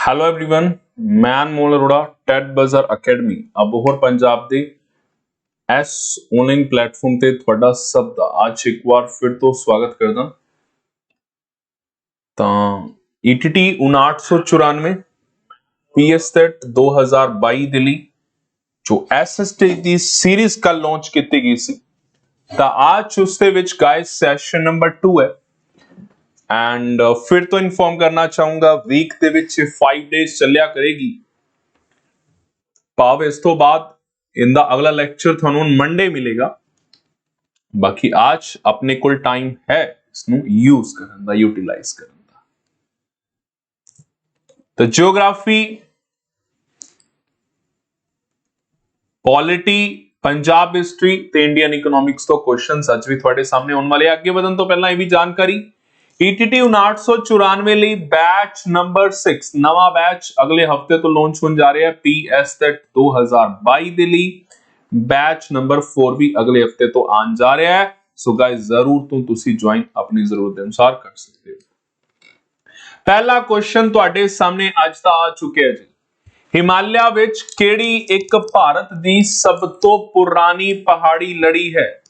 Hello everyone ਮੈਂ Anmol Arora TET ਬਜ਼ਾਰ academy Abohar Punjab ਦੇ ਐਸ ਆਨਲਾਈਨ ਪਲੇਟਫਾਰਮ ਤੇ ਤੁਹਾਡਾ ਸਭ ਦਾ ਅੱਜ ਇੱਕ ਵਾਰ ਫਿਰ ਤੋਂ ਸਵਾਗਤ ਕਰਦਾ ਤਾਂ E ETT 5994 ਪੀਐਸਟੈਟ 2022 ਦੇ ਲਈ ਜੋ ਐਸਐਸਟੀ ਦੀ ਸੀਰੀਜ਼ ਕੱਲ ਲਾਂਚ ਕੀਤੀ ਗਈ ਸੀ ਤਾਂ ਅੱਜ ਉਸ ਦੇ ਵਿੱਚ ਗਾਇਸ ਸੈਸ਼ਨ ਨੰਬਰ 2 ਹੈ ਐਂਡ ਫਿਰ ਤੋਂ ਇਨਫੋਰਮ ਕਰਨਾ ਚਾਹੂੰਗਾ ਵੀਕ ਦੇ ਵਿੱਚ 5 ਡੇਜ਼ ਚੱਲਿਆ ਕਰੇਗੀ ਭਾਵ ਇਸ ਤੋਂ ਬਾਅਦ ਇਹਦਾ ਅਗਲਾ ਲੈਕਚਰ ਤੁਹਾਨੂੰ ਮੰਡੇ ਮਿਲੇਗਾ ਬਾਕੀ ਅੱਜ ਆਪਣੇ ਕੋਲ ਟਾਈਮ ਹੈ ਇਸ ਨੂੰ ਯੂਜ਼ ਕਰਨ ਦਾ ਯੂਟਿਲਾਈਜ਼ ਕਰਨ ਦਾ ਤਾਂ ਜਿਓਗ੍ਰਾਫੀ ਪੋਲਿਟੀ ਪੰਜਾਬ ਹਿਸਟਰੀ ਤੇ ਇੰਡੀਅਨ ਇਕਨੋਮਿਕਸ ਤੋਂ ਕੁਐਸਚਨਸ ਅੱਜ ਵੀ ਤੁਹਾਡੇ ਸਾਹਮਣੇ ਆਉਣ ਵਾਲੇ ਆ। ਅੱਗੇ ਵਧਣ ਤੋਂ ਪਹਿਲਾਂ ਇਹ ਵੀ ਜਾਣਕਾਰੀ ETT 994 ਲਈ ਬੈਚ ਨੰਬਰ 6 ਨਵਾਂ ਬੈਚ ਅਗਲੇ ਹਫ਼ਤੇ ਤੋਂ ਲਾਂਚ ਹੋਣ ਜਾ ਰਿਹਾ ਹੈ PSTET 2022 ਦੇ ਲਈ। ਬੈਚ ਨੰਬਰ 4 ਵੀ ਅਗਲੇ ਹਫ਼ਤੇ ਤੋਂ ਆਉਣ ਜਾ ਰਿਹਾ ਹੈ। ਸੋ ਗਾਇਸ ਜ਼ਰੂਰ ਤੋਂ ਤੁਸੀਂ ਜੁਆਇਨ ਆਪਣੀ ਜ਼ਰੂਰਤ ਦੇ ਅਨੁਸਾਰ ਕਰ ਸਕਦੇ ਹੋ। ਪਹਿਲਾ ਕੁਐਸਚਨ ਤੁਹਾਡੇ ਸਾਹਮਣੇ ਅੱਜ ਦਾ ਆ ਚੁੱਕਿਆ ਜੀ। ਹਿਮਾਲਿਆ ਵਿੱਚ ਕਿਹੜੀ ਇੱਕ ਭਾਰਤ ਦੀ ਸਭ ਤੋਂ ਪੁਰਾਣੀ ਪਹਾੜੀ ਲੜੀ ਹੈ?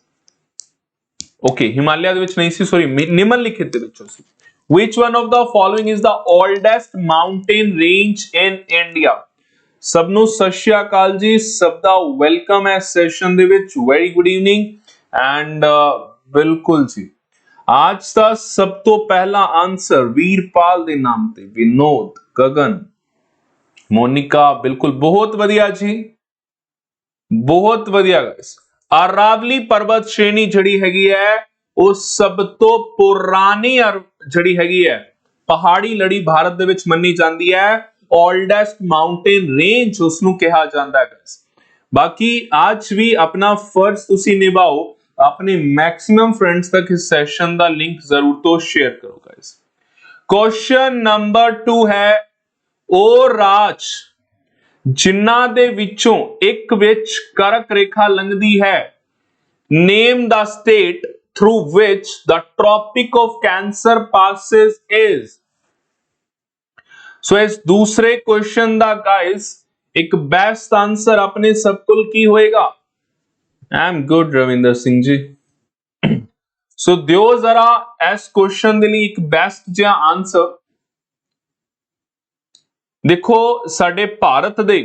ਓਕੇ ਹਿਮਾਲਿਆ ਦੇ ਵਿੱਚ ਨਹੀਂ ਸੀ ਸੌਰੀ ਨਿਮਨ ਦੇ ਵਿੱਚੋਂ ਸੀ। Which one of the following is the oldest mountain range in india? ਸਭ ਨੂੰ ਸਤਿ ਸ਼੍ਰੀ ਅਕਾਲ ਜੀ, ਸਭ ਦਾ ਵੈਲਕਮ ਹੈ ਸੈਸ਼ਨ ਦੇ ਵਿੱਚ। ਵੈਰੀ ਗੁੱਡ ਈਵਨਿੰਗ ਐਂਡ ਬਿਲਕੁਲ ਜੀ। ਅੱਜ ਦਾ ਸਭ ਤੋਂ ਪਹਿਲਾ ਆਨਸਰ ਵੀਰਪਾਲ ਦੇ ਨਾਮ ਤੇ, ਵਿਨੋਦ, ਗਗਨ। ਮੋਨਿਕਾ, ਬਿਲਕੁਲ, ਬਹੁਤ ਵਧੀਆ ਜੀ। ਬਹੁਤ ਵਧੀਆ ਗਾਇਸ ਅਰਾਵਲੀ ਪਰਬਤ ਸ਼੍ਰੇਣੀ ਜਿਹੜੀ ਹੈਗੀ ਹੈ, ਉਹ ਸਭ ਤੋਂ ਪੁਰਾਣੀ ਜਿਹੜੀ ਹੈਗੀ ਹੈ, ਪਹਾੜੀ ਲੜੀ ਭਾਰਤ ਦੇ ਵਿੱਚ ਮੰਨੀ ਜਾਂਦੀ ਹੈ 올ਡੈਸਟ ਮਾਊਂਟੇਨ ਰੇਂਜ ਉਸ ਨੂੰ ਕਿਹਾ ਜਾਂਦਾ ਹੈ ਬਾਕੀ ਅੱਜ ਵੀ ਆਪਣਾ ਫਰਜ਼ ਤੁਸੀਂ ਨਿਭਾਓ, ਆਪਣੇ ਮੈਕਸਿਮਮ ਫਰੈਂਡਸ ਤੱਕ ਇਸ ਸੈਸ਼ਨ ਦਾ ਲਿੰਕ ਜ਼ਰੂਰ ਤੋਂ ਸ਼ੇਅਰ ਕਰੋ ਗਾਇਸ ਕੁਐਸਚਨ ਨੰਬਰ 2 ਹੈ, ਉਹ ਰਾਜ ਜਿਨ੍ਹਾਂ ਦੇ ਵਿੱਚੋਂ ਇੱਕ ਵਿੱਚ ਕਰਕ ਰੇਖਾ ਲੰਘਦੀ ਹੈ। Name the state through which the tropic of cancer passes is so ਇਸ ਦੂਸਰੇ ਕੁਐਸਚਨ ਦਾ ਗਾਇਸ ਇੱਕ ਬੈਸਟ ਆਨਸਰ ਆਪਣੇ ਸਭ ਕੋਲ ਕੀ ਹੋਏਗਾ? I am good Ravinder Singh ji. So ਦਿਓ ਜ਼ਰਾ ਇਸ ਕੁਐਸਚਨ ਦੇ ਲਈ ਇੱਕ ਬੈਸਟ ਜਿਹਾ ਆਨਸਰ ਦੇਖੋ, ਸਾਡੇ ਭਾਰਤ ਦੇ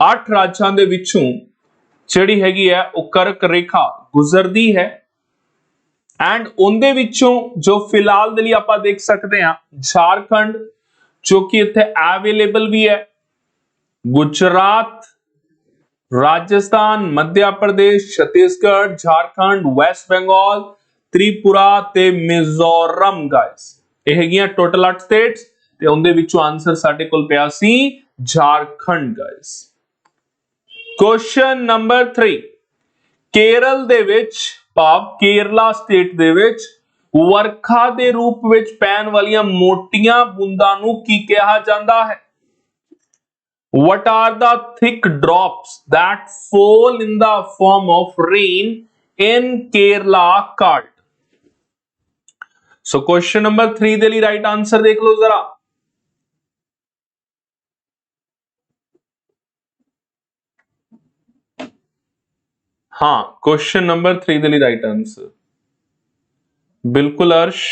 8 ਰਾਜਾਂ ਦੇ ਵਿੱਚੋਂ ਜਿਹੜੀ ਹੈਗੀ ਹੈ, ਉਹ ਕਰਕ ਰੇਖਾ ਗੁਜ਼ਰਦੀ ਹੈ ਐਂਡ ਉਹਦੇ ਵਿੱਚੋਂ ਜੋ ਫਿਲਹਾਲ ਦੇ ਲਈ ਆਪਾਂ ਦੇਖ ਸਕਦੇ ਹਾਂ, ਝਾਰਖੰਡ, ਜੋ ਕਿ ਇੱਥੇ ਅਵੇਲੇਬਲ ਵੀ ਹੈ, ਗੁਜਰਾਤ, ਰਾਜਸਥਾਨ ਮੱਧ ਪ੍ਰਦੇਸ਼, ਛੱਤੀਸਗੜ੍ਹ, ਝਾਰਖੰਡ ਵੈਸਟ ਬੰਗਾਲ, ਤ੍ਰਿਪੁਰਾ ਤੇ ਮਿਜ਼ੋਰਮ ਗਾਇਸ ਇਹ ਹੈਗੀਆਂ ਟੋਟਲ 8 ਸਟੇਟਸ ਤੇ ਉਹਦੇ ਵਿੱਚੋਂ ਆਨਸਰ ਸਾਡੇ ਕੋਲ ਪਿਆ ਸੀ Jharkhand guys question number 3 Kerala ਦੇ ਵਿੱਚ, ਭਾਵ ਕੇਰਲਾ ਸਟੇਟ ਦੇ ਵਿੱਚ, ਵਰਖਾ ਦੇ ਰੂਪ ਵਿੱਚ ਪੈਣ ਵਾਲੀਆਂ ਮੋਟੀਆਂ ਬੂੰਦਾਂ ਨੂੰ ਕੀ ਕਿਹਾ ਜਾਂਦਾ ਹੈ? What are the thick drops that fall in the form of rain in kerala called so, question number 3 ਦੇ ਲਈ ਰਾਈਟ ਆਨਸਰ ਦੇਖ ਲਓ ਜ਼ਰਾ। ਹਾਂ ਕੁਐਸਚਨ ਨੰਬਰ 3 ਦੇ ਲਈ ਰਾਈਟ ਆਨਸਰ ਬਿਲਕੁਲ ਅਰਸ਼।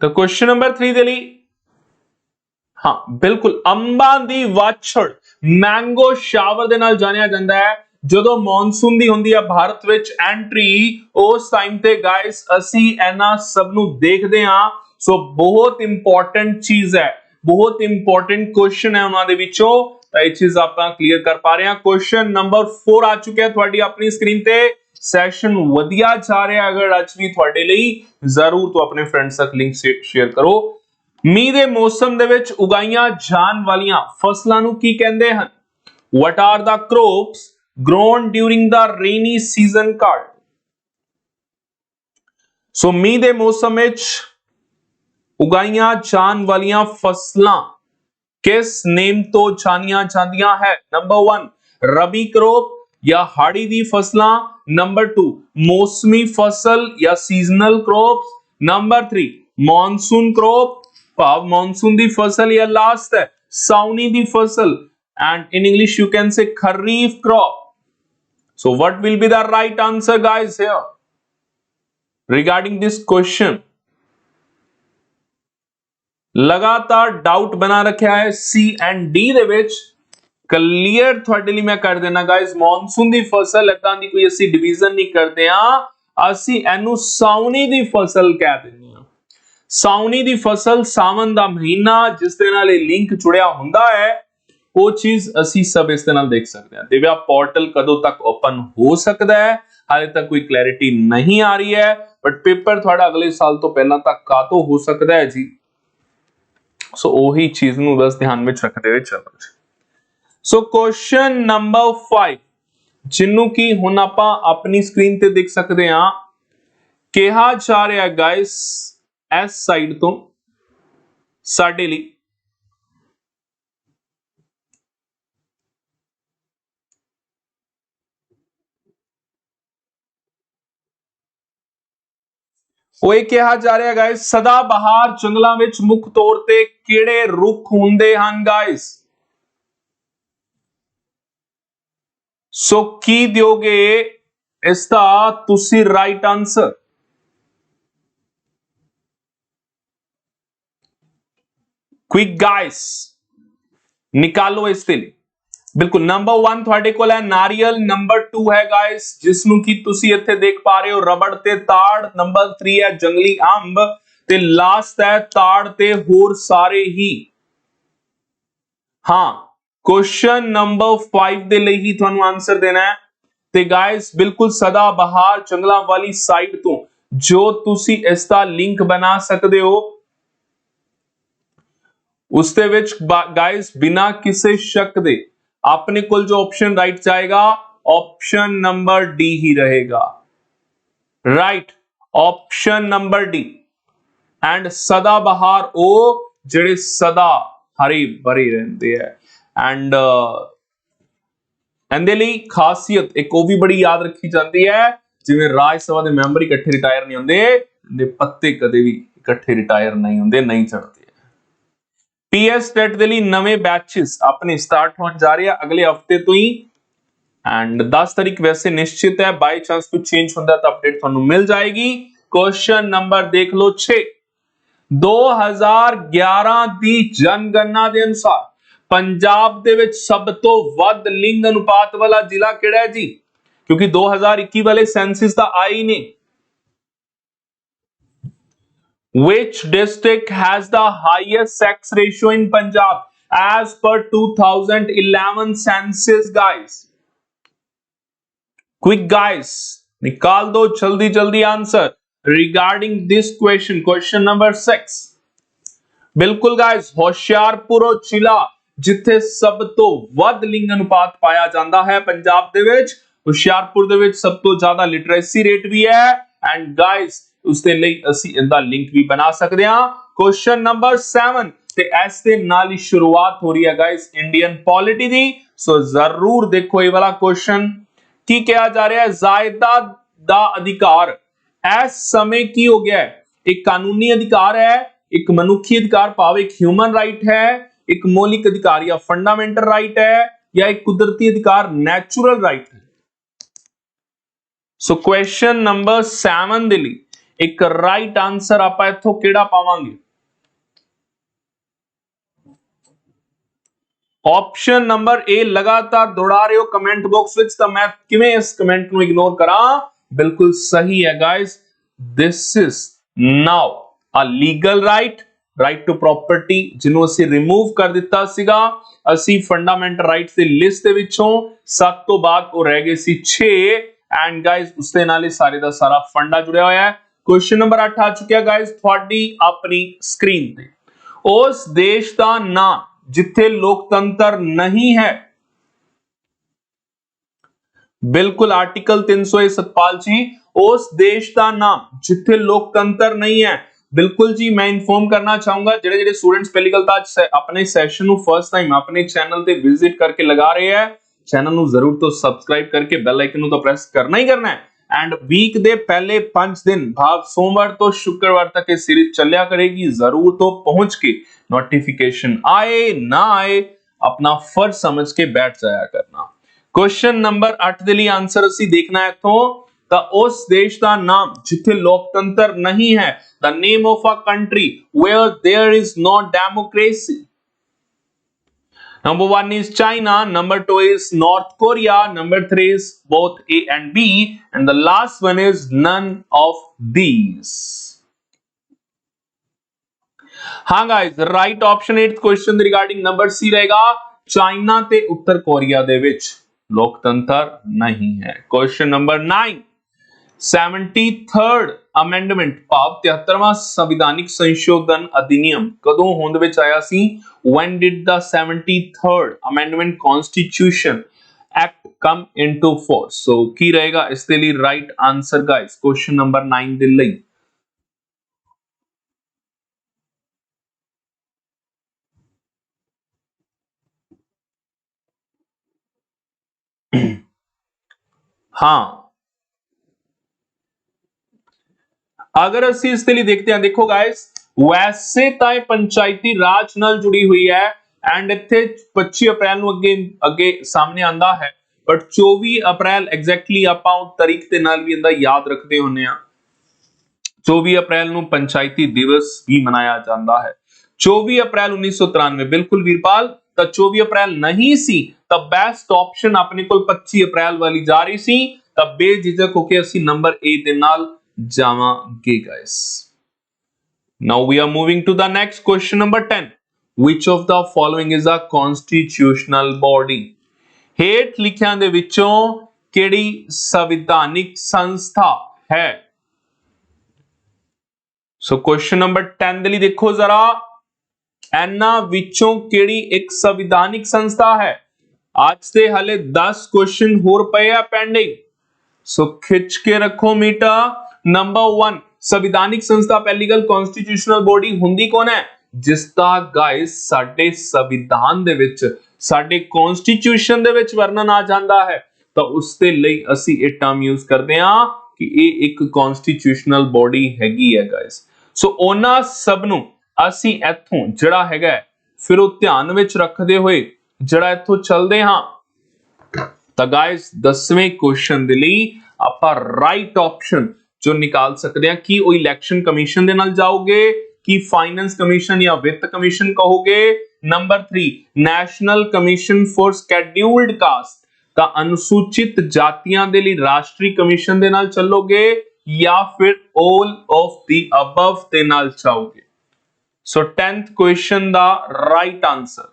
ਤਾਂ ਕੁਐਸਚਨ ਨੰਬਰ 3 ਦੇ ਲਈ, ਹਾਂ, ਬਿਲਕੁਲ ਅੰਬਾਂ ਦੀ ਵਾਛੜ ਮੈਂਗੋ ਸ਼ਾਵਰ ਦੇ ਨਾਲ ਜਾਣਿਆ ਜਾਂਦਾ ਹੈ। ਜਦੋਂ ਮੌਨਸੂਨ ਦੀ ਹੁੰਦੀ ਹੈ ਭਾਰਤ ਵਿੱਚ ਐਂਟਰੀ ਉਸ ਟਾਈਮ ਤੇ ਗਾਇਸ ਅਸੀਂ ਇਹਨਾਂ ਸਭ ਨੂੰ ਦੇਖਦੇ ਹਾਂ। ਸੋ ਬਹੁਤ ਇੰਪੋਰਟੈਂਟ ਚੀਜ਼ ਹੈ। ਬਹੁਤ ਇੰਪੋਰਟੈਂਟ ਕੁਐਸਚਨ ਹੈ ਉਹਨਾਂ ਦੇ ਵਿੱਚੋਂ। ਤਾਂ ਇਹ ਚੀਜ਼ ਆਪਾਂ ਕਲੀਅਰ ਕਰ ਪਾ ਰਹੇ ਹਾਂ। ਕੁਐਸਚਨ ਨੰਬਰ 4 ਆ ਚੁੱਕਿਆ ਤੁਹਾਡੀ ਆਪਣੀ ਸਕਰੀਨ ਤੇ। ਸੈਸ਼ਨ ਵਧੀਆ ਜਾ ਰਿਹਾ ਅਗਰ ਅੱਜ ਵੀ ਤੁਹਾਡੇ ਲਈ। ਜ਼ਰੂਰ ਤੋਂ ਆਪਣੇ ਫਰੈਂਡਸ ਤੱਕ ਲਿੰਕ ਸ਼ੇਅਰ ਕਰੋ। ਮੀਂਹ ਦੇ ਮੌਸਮ ਦੇ ਵਿੱਚ ਉਗਾਈਆਂ ਜਾਣ ਵਾਲੀਆਂ ਫਸਲਾਂ ਨੂੰ ਕੀ ਕਹਿੰਦੇ ਹਨ? What are the crops grown during the rainy season called? So ਮੀਂਹ ਦੇ ਮੌਸਮ ਵਿੱਚ ਉਗਾਈਆਂ ਜਾਣ ਵਾਲੀਆਂ ਫਸਲਾਂ ਕਿਸ ਨੇਮ ਤੋਂ ਜਾਣੀਆਂ ਜਾਂਦੀਆਂ ਹੈ ਨੰਬਰ 1 ਰਬੀ ਕਰੋਪ ਜਾਂ ਹਾੜੀ ਦੀ ਫਸਲਾਂ ਨੰਬਰ 2 ਮੌਸਮੀ ਫਸਲ ਜਾਂ seasonal crops number 3 monsoon crop ਭਾਵ ਮੌਨਸੂਨ ਦੀ ਫਸਲ ਜਾਂ ਲਾਸਟ ਹੈ ਸਾਉਣੀ ਦੀ ਫਸਲ and in english you can say kharif crop so what will be the right answer guys here regarding this question ਲਗਾਤਾਰ ਡਾਊਟ ਬਣਾ ਰੱਖਿਆ ਹੈ ਸੀ ਐਂਡ ਡੀ ਦੇ ਵਿੱਚ। ਕਲੀਅਰ ਤੁਹਾਡੇ ਲਈ ਮੈਂ ਕਰ ਦੇਣਾ ਗਾਇਸ ਮੌਨਸੂਨ ਦੀ ਫਸਲ ਇਦਾਂ ਦੀ ਕੋਈ ਅਸੀਂ ਡਿਵੀਜ਼ਨ ਨਹੀਂ ਕਰਦੇ ਆ ਅਸੀਂ ਇਹਨੂੰ ਸਾਉਣੀ ਦੀ ਫਸਲ ਕਹਿ ਦਿੰਦੇ ਆ ਸਾਉਣੀ ਦੀ ਫਸਲ ਸਾਵਨ ਦਾ ਮਹੀਨਾ, ਜਿਸ ਦੇ ਨਾਲ ਇਹ ਲਿੰਕ ਜੁੜਿਆ ਹੁੰਦਾ ਹੈ, ਉਹ ਚੀਜ਼ ਅਸੀਂ ਸਭ ਇਸ ਦੇ ਨਾਲ ਦੇਖ ਸਕਦੇ ਹਾਂ। ਦਿਵਿਆ ਪੋਰਟਲ ਕਦੋਂ ਤੱਕ ਓਪਨ ਹੋ ਸਕਦਾ ਹੈ? ਹਾਲੇ ਤੱਕ ਕੋਈ ਕਲੈਰਿਟੀ ਨਹੀਂ ਆ ਰਹੀ ਹੈ ਬਟ ਪੇਪਰ ਤੁਹਾਡਾ ਅਗਲੇ ਸਾਲ ਤੋਂ ਪਹਿਲਾਂ ਤੱਕ ਕਾਤੋਂ ਹੋ ਸਕਦਾ ਹੈ ਜੀ? ਸੋ ਉਹੀ ਚੀਜ਼ ਨੂੰ ਬਸ ਧਿਆਨ ਵਿੱਚ ਰੱਖਦੇ ਹੋਏ ਚੱਲੋ ਜੀ। ਸੋ ਕੁਐਸਚਨ ਨੰਬਰ 5 ਜਿਹਨੂੰ ਕਿ ਹੁਣ ਆਪਾਂ ਆਪਣੀ ਸਕਰੀਨ ਤੇ ਦੇਖ ਸਕਦੇ ਹਾਂ, ਕਿਹਾ ਜਾ ਰਿਹਾ ਗਾਇਸ ਇਸ ਸਾਈਡ ਤੋਂ ਸਾਡੇ ਲਈ। ਉਹ ਇਹ ਕਿਹਾ ਜਾ ਰਿਹਾ ਗਾਇਸ ਸਦਾ ਬਹਾਰ ਜੰਗਲਾਂ ਵਿੱਚ ਮੁੱਖ ਤੌਰ ਤੇ ਕਿਹੜੇ ਰੁੱਖ ਹੁੰਦੇ ਹਨ ਗਾਇਸ ਸੋ ਕੀ ਦਿਓਗੇ? ਇਸ ਦਾ ਤੁਸੀਂ ਰਾਈਟ ਆਨਸਰ ਕੁਇਕ ਗਾਇਸ ਨਿਕਾਲੋ ਇਸ ਤੇ। ਲਈ ਬਿਲਕੁਲ ਨੰਬਰ 1 ਤੁਹਾਡੇ ਕੋਲ ਹੈ, ਨਾਰੀਅਲ ਨੰਬਰ 2 ਹੈ ਗਾਇਸ ਜਿਸ ਨੂੰ ਕੀ ਤੁਸੀਂ ਇੱਥੇ ਦੇਖ ਪਾ ਰਹੇ ਹੋ, ਰਬੜ ਤੇ ਤਾੜ ਨੰਬਰ 3 ਹੈ ਜੰਗਲੀ ਅੰਬ, ਤੇ ਲਾਸਟ ਹੈ ਤਾੜ ਤੇ ਹੋਰ ਸਾਰੇ ਹੀ। ਹਾਂ ਕੁਐਸਚਨ ਨੰਬਰ 5 ਦੇ ਲਈ ਹੀ ਤੁਹਾਨੂੰ ਆਨਸਰ ਦੇਣਾ ਹੈ। ਤੇ ਗਾਇਸ ਬਿਲਕੁਲ ਸਦਾ ਬਹਾਰ ਜੰਗਲਾਂ ਵਾਲੀ ਸਾਈਡ ਤੋਂ, ਜੋ ਤੁਸੀਂ ਇਸ ਦਾ ਲਿੰਕ ਬਣਾ ਸਕਦੇ ਹੋ। ਉਸ ਦੇ ਵਿੱਚ ਗਾਇਸ ਬਿਨਾ ਕਿਸੇ ਸ਼ੱਕ ਦੇ ਆਪਣੇ ਕੋਲ ਜੋ ਆਪਸ਼ਨ ਰਾਈਟ ਜਾਏਗਾ ਆਪਸ਼ਨ ਨੰਬਰ ਡੀ ਹੀ ਰਹੇਗਾ right option number D and ਸਦਾ ਬਹਾਰ ਉਹ ਜਿਹੜੇ ਸਦਾ ਹਰੇ ਭਰੇ ਰਹਿੰਦੇ ਆ ਐਂਡ ਇਹਦੇ ਲਈ ਖਾਸੀਅਤ ਇੱਕ ਉਹ ਵੀ ਬੜੀ ਯਾਦ ਰੱਖੀ ਜਾਂਦੀ ਹੈ ਜਿਵੇਂ ਰਾਜ ਸਭਾ ਦੇ ਮੈਂਬਰ ਇਕੱਠੇ ਰਿਟਾਇਰ ਨਹੀਂ ਹੁੰਦੇ ਦੇ ਪੱਤੇ ਕਦੇ ਵੀ ਇਕੱਠੇ ਰਿਟਾਇਰ ਨਹੀਂ ਹੁੰਦੇ ਨਹੀਂ ਚੜਦੇ ਪੀਐਸ ਟੈਟ ਦੇ ਲਈ ਨਵੇਂ ਬੈਚਸ ਆਪਣੇ ਸਟਾਰਟ ਹੋਣ ਜਾ ਰਹੇ ਆ ਅਗਲੇ ਹਫ਼ਤੇ ਤੋਂ ਹੀ। ਐਂਡ 10 ਤਰੀਕ ਵੈਸੇ ਨਿਸ਼ਚਿਤ ਹੈ ਬਾਈ ਚਾਂਸ ਕੁਝ ਚੇਂਜ ਹੁੰਦਾ ਤਾਂ ਅਪਡੇਟ ਤੁਹਾਨੂੰ ਮਿਲ ਜਾਏਗੀ। ਕੁਐਸਚਨ ਨੰਬਰ ਦੇਖ ਲਓ 6 2011 ਦੀ ਜਨਗਣਨਾ ਦੇ ਅਨੁਸਾਰ ਪੰਜਾਬ ਦੇ ਵਿੱਚ ਸਭ ਤੋਂ ਵੱਧ ਲਿੰਗ ਅਨੁਪਾਤ ਵਾਲਾ ਜ਼ਿਲ੍ਹਾ ਕਿਹੜਾ ਹੈ ਜੀ? ਕਿਉਂਕਿ 2021 ਵਾਲੇ ਸੈਂਸਿਸ ਤਾਂ ਆਈ ਨਹੀਂ Which district has the highest sex ratio in Punjab as per 2011 census guys? Quick guys, nikal do jaldi jaldi answer regarding this question. Question number 6. ਬਿਲਕੁਲ ਗਾਇਸ ਹੁਸ਼ਿਆਰਪੁਰ ਉਹ ਜ਼ਿਲ੍ਹਾ ਜਿੱਥੇ ਸਭ ਤੋਂ ਵੱਧ ਲਿੰਗ ਅਨੁਪਾਤ ਪਾਇਆ ਜਾਂਦਾ ਹੈ ਪੰਜਾਬ ਦੇ ਵਿੱਚ ਹੁਸ਼ਿਆਰਪੁਰ ਦੇ ਵਿੱਚ ਸਭ ਤੋਂ ਜ਼ਿਆਦਾ ਲਿਟਰੇਸੀ ਰੇਟ ਵੀ ਹੈ ਐਂਡ ਗਾਇਸ ਉਸ ਦੇ ਲਈ ਅਸੀਂ ਇਹਦਾ ਲਿੰਕ ਵੀ ਬਣਾ ਸਕਦੇ ਹਾਂ। ਕੁਐਸਚਨ ਨੰਬਰ 7 ਤੇ ਇਸ ਦੇ ਨਾਲ ਹੀ ਸ਼ੁਰੂਆਤ ਹੋ ਰਹੀ ਹੈ ਗਾਇਸ ਇੰਡੀਅਨ ਪੋਲਿਟੀ ਦੀ। ਸੋ ਜ਼ਰੂਰ ਦੇਖੋ ਇਹ ਵਾਲਾ ਕੁਐਸਚਨ ਕੀ ਕਿਹਾ ਜਾ ਰਿਹਾ ਹੈ? ਜਾਇਦਾਦ ਦਾ ਅਧਿਕਾਰ। ਇਸ ਸਮੇਂ ਕੀ ਹੋ ਗਿਆ ਹੈ? ਇੱਕ ਕਾਨੂੰਨੀ ਅਧਿਕਾਰ ਹੈ, ਇੱਕ ਮਨੁੱਖੀ ਅਧਿਕਾਰ, ਭਾਵ ਇੱਕ ਹਿਊਮਨ ਰਾਈਟ ਹੈ, ਇੱਕ ਮੌਲਿਕ ਅਧਿਕਾਰ ਜਾਂ ਫੰਡਾਮੈਂਟਲ ਰਾਈਟ ਹੈ, ਜਾਂ ਇੱਕ ਕੁਦਰਤੀ ਅਧਿਕਾਰ ਨੈਚੁਰਲ ਰਾਈਟ ਹੈ। ਸੋ ਕੁਐਸਚਨ ਨੰਬਰ 7 ਦੇ ਲਈ ਇੱਕ ਰਾਈਟ ਆਨਸਰ ਆਪਾਂ ਇੱਥੋਂ ਕਿਹੜਾ ਪਾਵਾਂਗੇ? ਆਪਸ਼ਨ ਨੰਬਰ A ਲਗਾਤਾਰ ਦੌੜਾ ਰਹੇ ਹੋ ਕਮੈਂਟ ਬਾਕਸ ਵਿੱਚ, ਤਾਂ ਮੈਂ ਕਿਵੇਂ ਇਸ ਕਮੈਂਟ ਨੂੰ ਇਗਨੋਰ ਕਰਾਂ? ਬਿਲਕੁਲ ਸਹੀ ਹੈ guys this is now a legal right right to property ਜਿਹਨੂੰ ਅਸੀਂ ਰਿਮੂਵ ਕਰ ਦਿੱਤਾ ਸੀਗਾ। ਅਸੀਂ ਫੰਡਾਮੈਂਟਲ ਰਾਈਟਸ ਦੀ ਲਿਸਟ ਦੇ ਵਿੱਚੋਂ 7 ਤੋਂ ਬਾਅਦ ਉਹ ਰਹਿ ਗਏ ਸੀ 6 ਐਂਡ ਗਾਇਸ ਉਸ ਦੇ ਨਾਲ ਹੀ ਸਾਰੇ ਦਾ ਸਾਰਾ ਫੰਡਾ ਜੁੜਿਆ ਹੋਇਆ ਹੈ। ਕੁਐਸਚਨ ਨੰਬਰ 8 ਆ ਚੁੱਕਿਆ ਗਾਇਸ ਤੁਹਾਡੀ ਆਪਣੀ ਸਕਰੀਨ ਤੇ। ਉਸ ਦੇਸ਼ ਦਾ ਨਾਂ ਜਿੱਥੇ ਲੋਕਤੰਤਰ ਨਹੀਂ ਹੈ, ਬਿਲਕੁਲ ਆਰਟੀਕਲ 300 ਸਤਪਾਲ ਜੀ, ਉਸ ਦੇਸ਼ ਦਾ ਨਾਮ ਜਿੱਥੇ ਲੋਕਤੰਤਰ ਨਹੀਂ ਹੈ, ਬਿਲਕੁਲ ਜੀ, ਮੈਂ ਇਨਫੋਰਮ ਕਰਨਾ ਚਾਹੂੰਗਾ, ਜਿਹੜੇ ਜਿਹੜੇ ਸਟੂਡੈਂਟਸ ਪਹਿਲੀ ਗੱਲ ਤਾਂ ਅੱਜ ਆਪਣੇ ਸੈਸ਼ਨ ਨੂੰ ਫਰਸਟ ਟਾਈਮ ਆਪਣੇ ਚੈਨਲ ਤੇ ਵਿਜ਼ਿਟ ਕਰਕੇ ਲਗਾ ਰਹੇ ਹੈ ਚੈਨਲ ਨੂੰ ਜ਼ਰੂਰ ਤੋਂ ਸਬਸਕ੍ਰਾਈਬ ਕਰਕੇ ਬੈਲ ਆਈਕਨ ਨੂੰ ਤਾਂ ਪ੍ਰੈਸ ਕਰਨਾ ਹੀ ਕਰਨਾ ਹੈ। ਐਂਡ ਵੀਕ ਦੇ ਪਹਿਲੇ 5 ਦਿਨ ਭਾਵ ਸੋਮਵਾਰ ਤੋਂ ਸ਼ੁੱਕਰਵਾਰ ਤੱਕ ਇਹ ਸੀਰੀਜ਼ ਚੱਲਿਆ ਕਰੇਗੀ ਜ਼ਰੂਰ ਤੋਂ ਪਹੁੰਚ ਕੇ ਨੋਟੀਫਿਕੇਸ਼ਨ ਆਏ ਨਾ ਆਏ ਆਪਣਾ ਫਰਜ਼ ਸਮਝ ਕੇ ਬੈਠ ਜਾਇਆ ਕਰਨਾ ਕੁਐਸਚਨ ਨੰਬਰ 8 ਦੇ ਲਈ ਆਨਸਰ ਅਸੀਂ ਦੇਖਣਾ ਹੈ ਇਥੋਂ ਤਾਂ ਉਸ ਦੇਸ਼ ਦਾ ਨਾਮ ਜਿੱਥੇ ਲੋਕਤੰਤਰ ਨਹੀਂ ਹੈ the name of a country, where there is no democracy number 1 is china number 2 is north korea number 3 is both a and b and the last one is none of these ਹਾਂ guys right option 8th question regarding number C ਰਹੇਗਾ China ਤੇ ਉੱਤਰ Korea ਦੇ ਵਿੱਚ ਲੋਕਤੰਤਰ ਨਹੀਂ ਹੈ question number 9 73rd amendment ਭਾਵ 73ਵਾਂ ਸੰਵਿਧਾਨਿਕ ਸੰਸ਼ੋਧਨ ਅਧਿਨਿਯਮ। ਕਦੋਂ ਹੋਂਦ ਵਿੱਚ ਆਇਆ ਸੀ? When did the 73rd amendment constitution act come into force? So, ਕੀ ਰਹੇਗਾ ਇਸ ਦੇ ਲਈ right answer guys question number 9 ਦੇ ਲਈ। ਹਾਂ। ਅਗਰ ਅਸੀਂ ਇਸ ਦੇ ਲਈ ਦੇਖਦੇ ਹਾਂ, ਦੇਖੋ ਗਾਇਸ ਵੈਸੇ ਤਾਂ ਇਹ ਪੰਚਾਇਤੀ ਰਾਜ ਨਾਲ ਜੁੜੀ ਹੋਈ ਹੈ ਐਂਡ ਇੱਥੇ 25 ਅਪ੍ਰੈਲ ਨੂੰ ਅੱਗੇ ਅੱਗੇ ਸਾਹਮਣੇ ਆਂਦਾ ਹੈ। ਬਟ 24 ਅਪ੍ਰੈਲ ਐਗਜ਼ੈਕਟਲੀ ਆਪਾਂ ਉਹ ਤਰੀਕ ਦੇ ਨਾਲ ਵੀ ਇਹਦਾ ਯਾਦ ਰੱਖਦੇ ਹੁੰਨੇ ਆ 24 ਅਪ੍ਰੈਲ ਨੂੰ ਪੰਚਾਇਤੀ ਦਿਵਸ ਵੀ ਮਨਾਇਆ ਜਾਂਦਾ ਹੈ। 24 ਅਪ੍ਰੈਲ 1993 ਬਿਲਕੁਲ ਵੀਰਪਾਲ, ਤਾਂ 24 ਅਪ੍ਰੈਲ ਨਹੀਂ ਸੀ, ਤਾਂ ਬੈਸਟ ਆਪਸ਼ਨ ਆਪਣੇ ਕੋਲ 25 ਅਪ੍ਰੈਲ ਵਾਲੀ ਜਾ ਰਹੀ ਸੀ, ਤਾਂ ਬੇਝਿਜਕ ਹੋ ਕੇ ਅਸੀਂ ਨੰਬਰ A ਦੇ ਨਾਲ ਜਾਵਾਂਗੇ guys now we are moving to the next question number 10 which of the following is a constitutional body? ਹੇਠ ਲਿਖਿਆਂ ਦੇ ਵਿੱਚੋਂ ਕਿਹੜੀ ਸੰਵਿਧਾਨਿਕ ਸੰਸਥਾ ਹੈ? ਸੋ ਕੁਐਸਚਨ ਨੰਬਰ 10 ਦੇ ਲਈ ਦੇਖੋ ਜ਼ਰਾ। ਇਹਨਾਂ ਵਿੱਚੋਂ ਕਿਹੜੀ ਇੱਕ ਸੰਵਿਧਾਨਿਕ ਸੰਸਥਾ ਹੈ? ਅੱਜ ਤੇ ਹਲੇ 10 ਕੁਐਸਚਨ ਹੋਰ ਪਏ ਆ ਪੈਂਡਿੰਗ ਸੋ ਖਿੱਚ ਕੇ ਰੱਖੋ ਮੀਟਾ ਨੰਬਰ 1 ਸੰਵਿਧਾਨਿਕ ਸੰਸਥਾ ਪਹਿਲੀ ਗੱਲ ਕਨਸਟੀਟਿਊਸ਼ਨਲ ਬੋਡੀ ਹੁੰਦੀ ਕੌਣ ਹੈ? ਜਿਸ ਦਾ ਗਾਇਸ ਸਾਡੇ ਸੰਵਿਧਾਨ ਦੇ ਵਿੱਚ, ਸਾਡੇ ਕਨਸਟੀਟਿਊਸ਼ਨ ਦੇ ਵਿੱਚ ਵਰਣਨ ਆ ਜਾਂਦਾ ਹੈ। ਤਾਂ ਉਸ ਦੇ ਲਈ ਅਸੀਂ ਇਹ ਟਰਮ ਯੂਜ਼ ਕਰਦੇ ਹਾਂ ਕਿ ਇਹ ਇੱਕ ਕਨਸਟੀਟਿਊਸ਼ਨਲ ਬੋਡੀ ਹੈਗੀ ਹੈ ਗਾਇਸ ਸੋ ਉਹਨਾਂ ਸਭ ਨੂੰ ਅਸੀਂ ਇੱਥੋਂ ਜਿਹੜਾ ਹੈਗਾ ਫਿਰ ਉਹ ਧਿਆਨ ਵਿੱਚ ਰੱਖਦੇ ਹੋਏ ਜਿਹੜਾ ਇੱਥੋਂ ਚੱਲਦੇ ਹਾਂ। ਤਾਂ ਗਾਇਸ 10ਵੇਂ ਕੁਐਸਚਨ ਦੇ ਲਈ ਆਪਾਂ ਰਾਈਟ ਆਪਸ਼ਨ ਜੋ ਨਿਕਾਲ ਸਕਦੇ ਹਾਂ ਕੀ ਉਹ ਇਲੈਕਸ਼ਨ ਕਮਿਸ਼ਨ ਦੇ ਨਾਲ ਜਾਓਗੇ ਕੀ ਫਾਈਨੈਂਸ ਕਮਿਸ਼ਨ ਜਾਂ ਵਿੱਤ ਕਮਿਸ਼ਨ ਕਹੋਗੇ number 3 national commission for scheduled caste ਤਾਂ ਅਨੁਸੂਚਿਤ ਜਾਤੀਆਂ ਦੇ ਲਈ ਰਾਸ਼ਟਰੀ ਕਮਿਸ਼ਨ ਦੇ ਨਾਲ ਚੱਲੋਗੇ ਜਾਂ ਫਿਰ all of the above ਦੇ ਨਾਲ ਚਾਹੋਗੇ ਸੋ 10th ਕੁਐਸਚਨ ਦਾ ਰਾਈਟ ਆਨਸਰ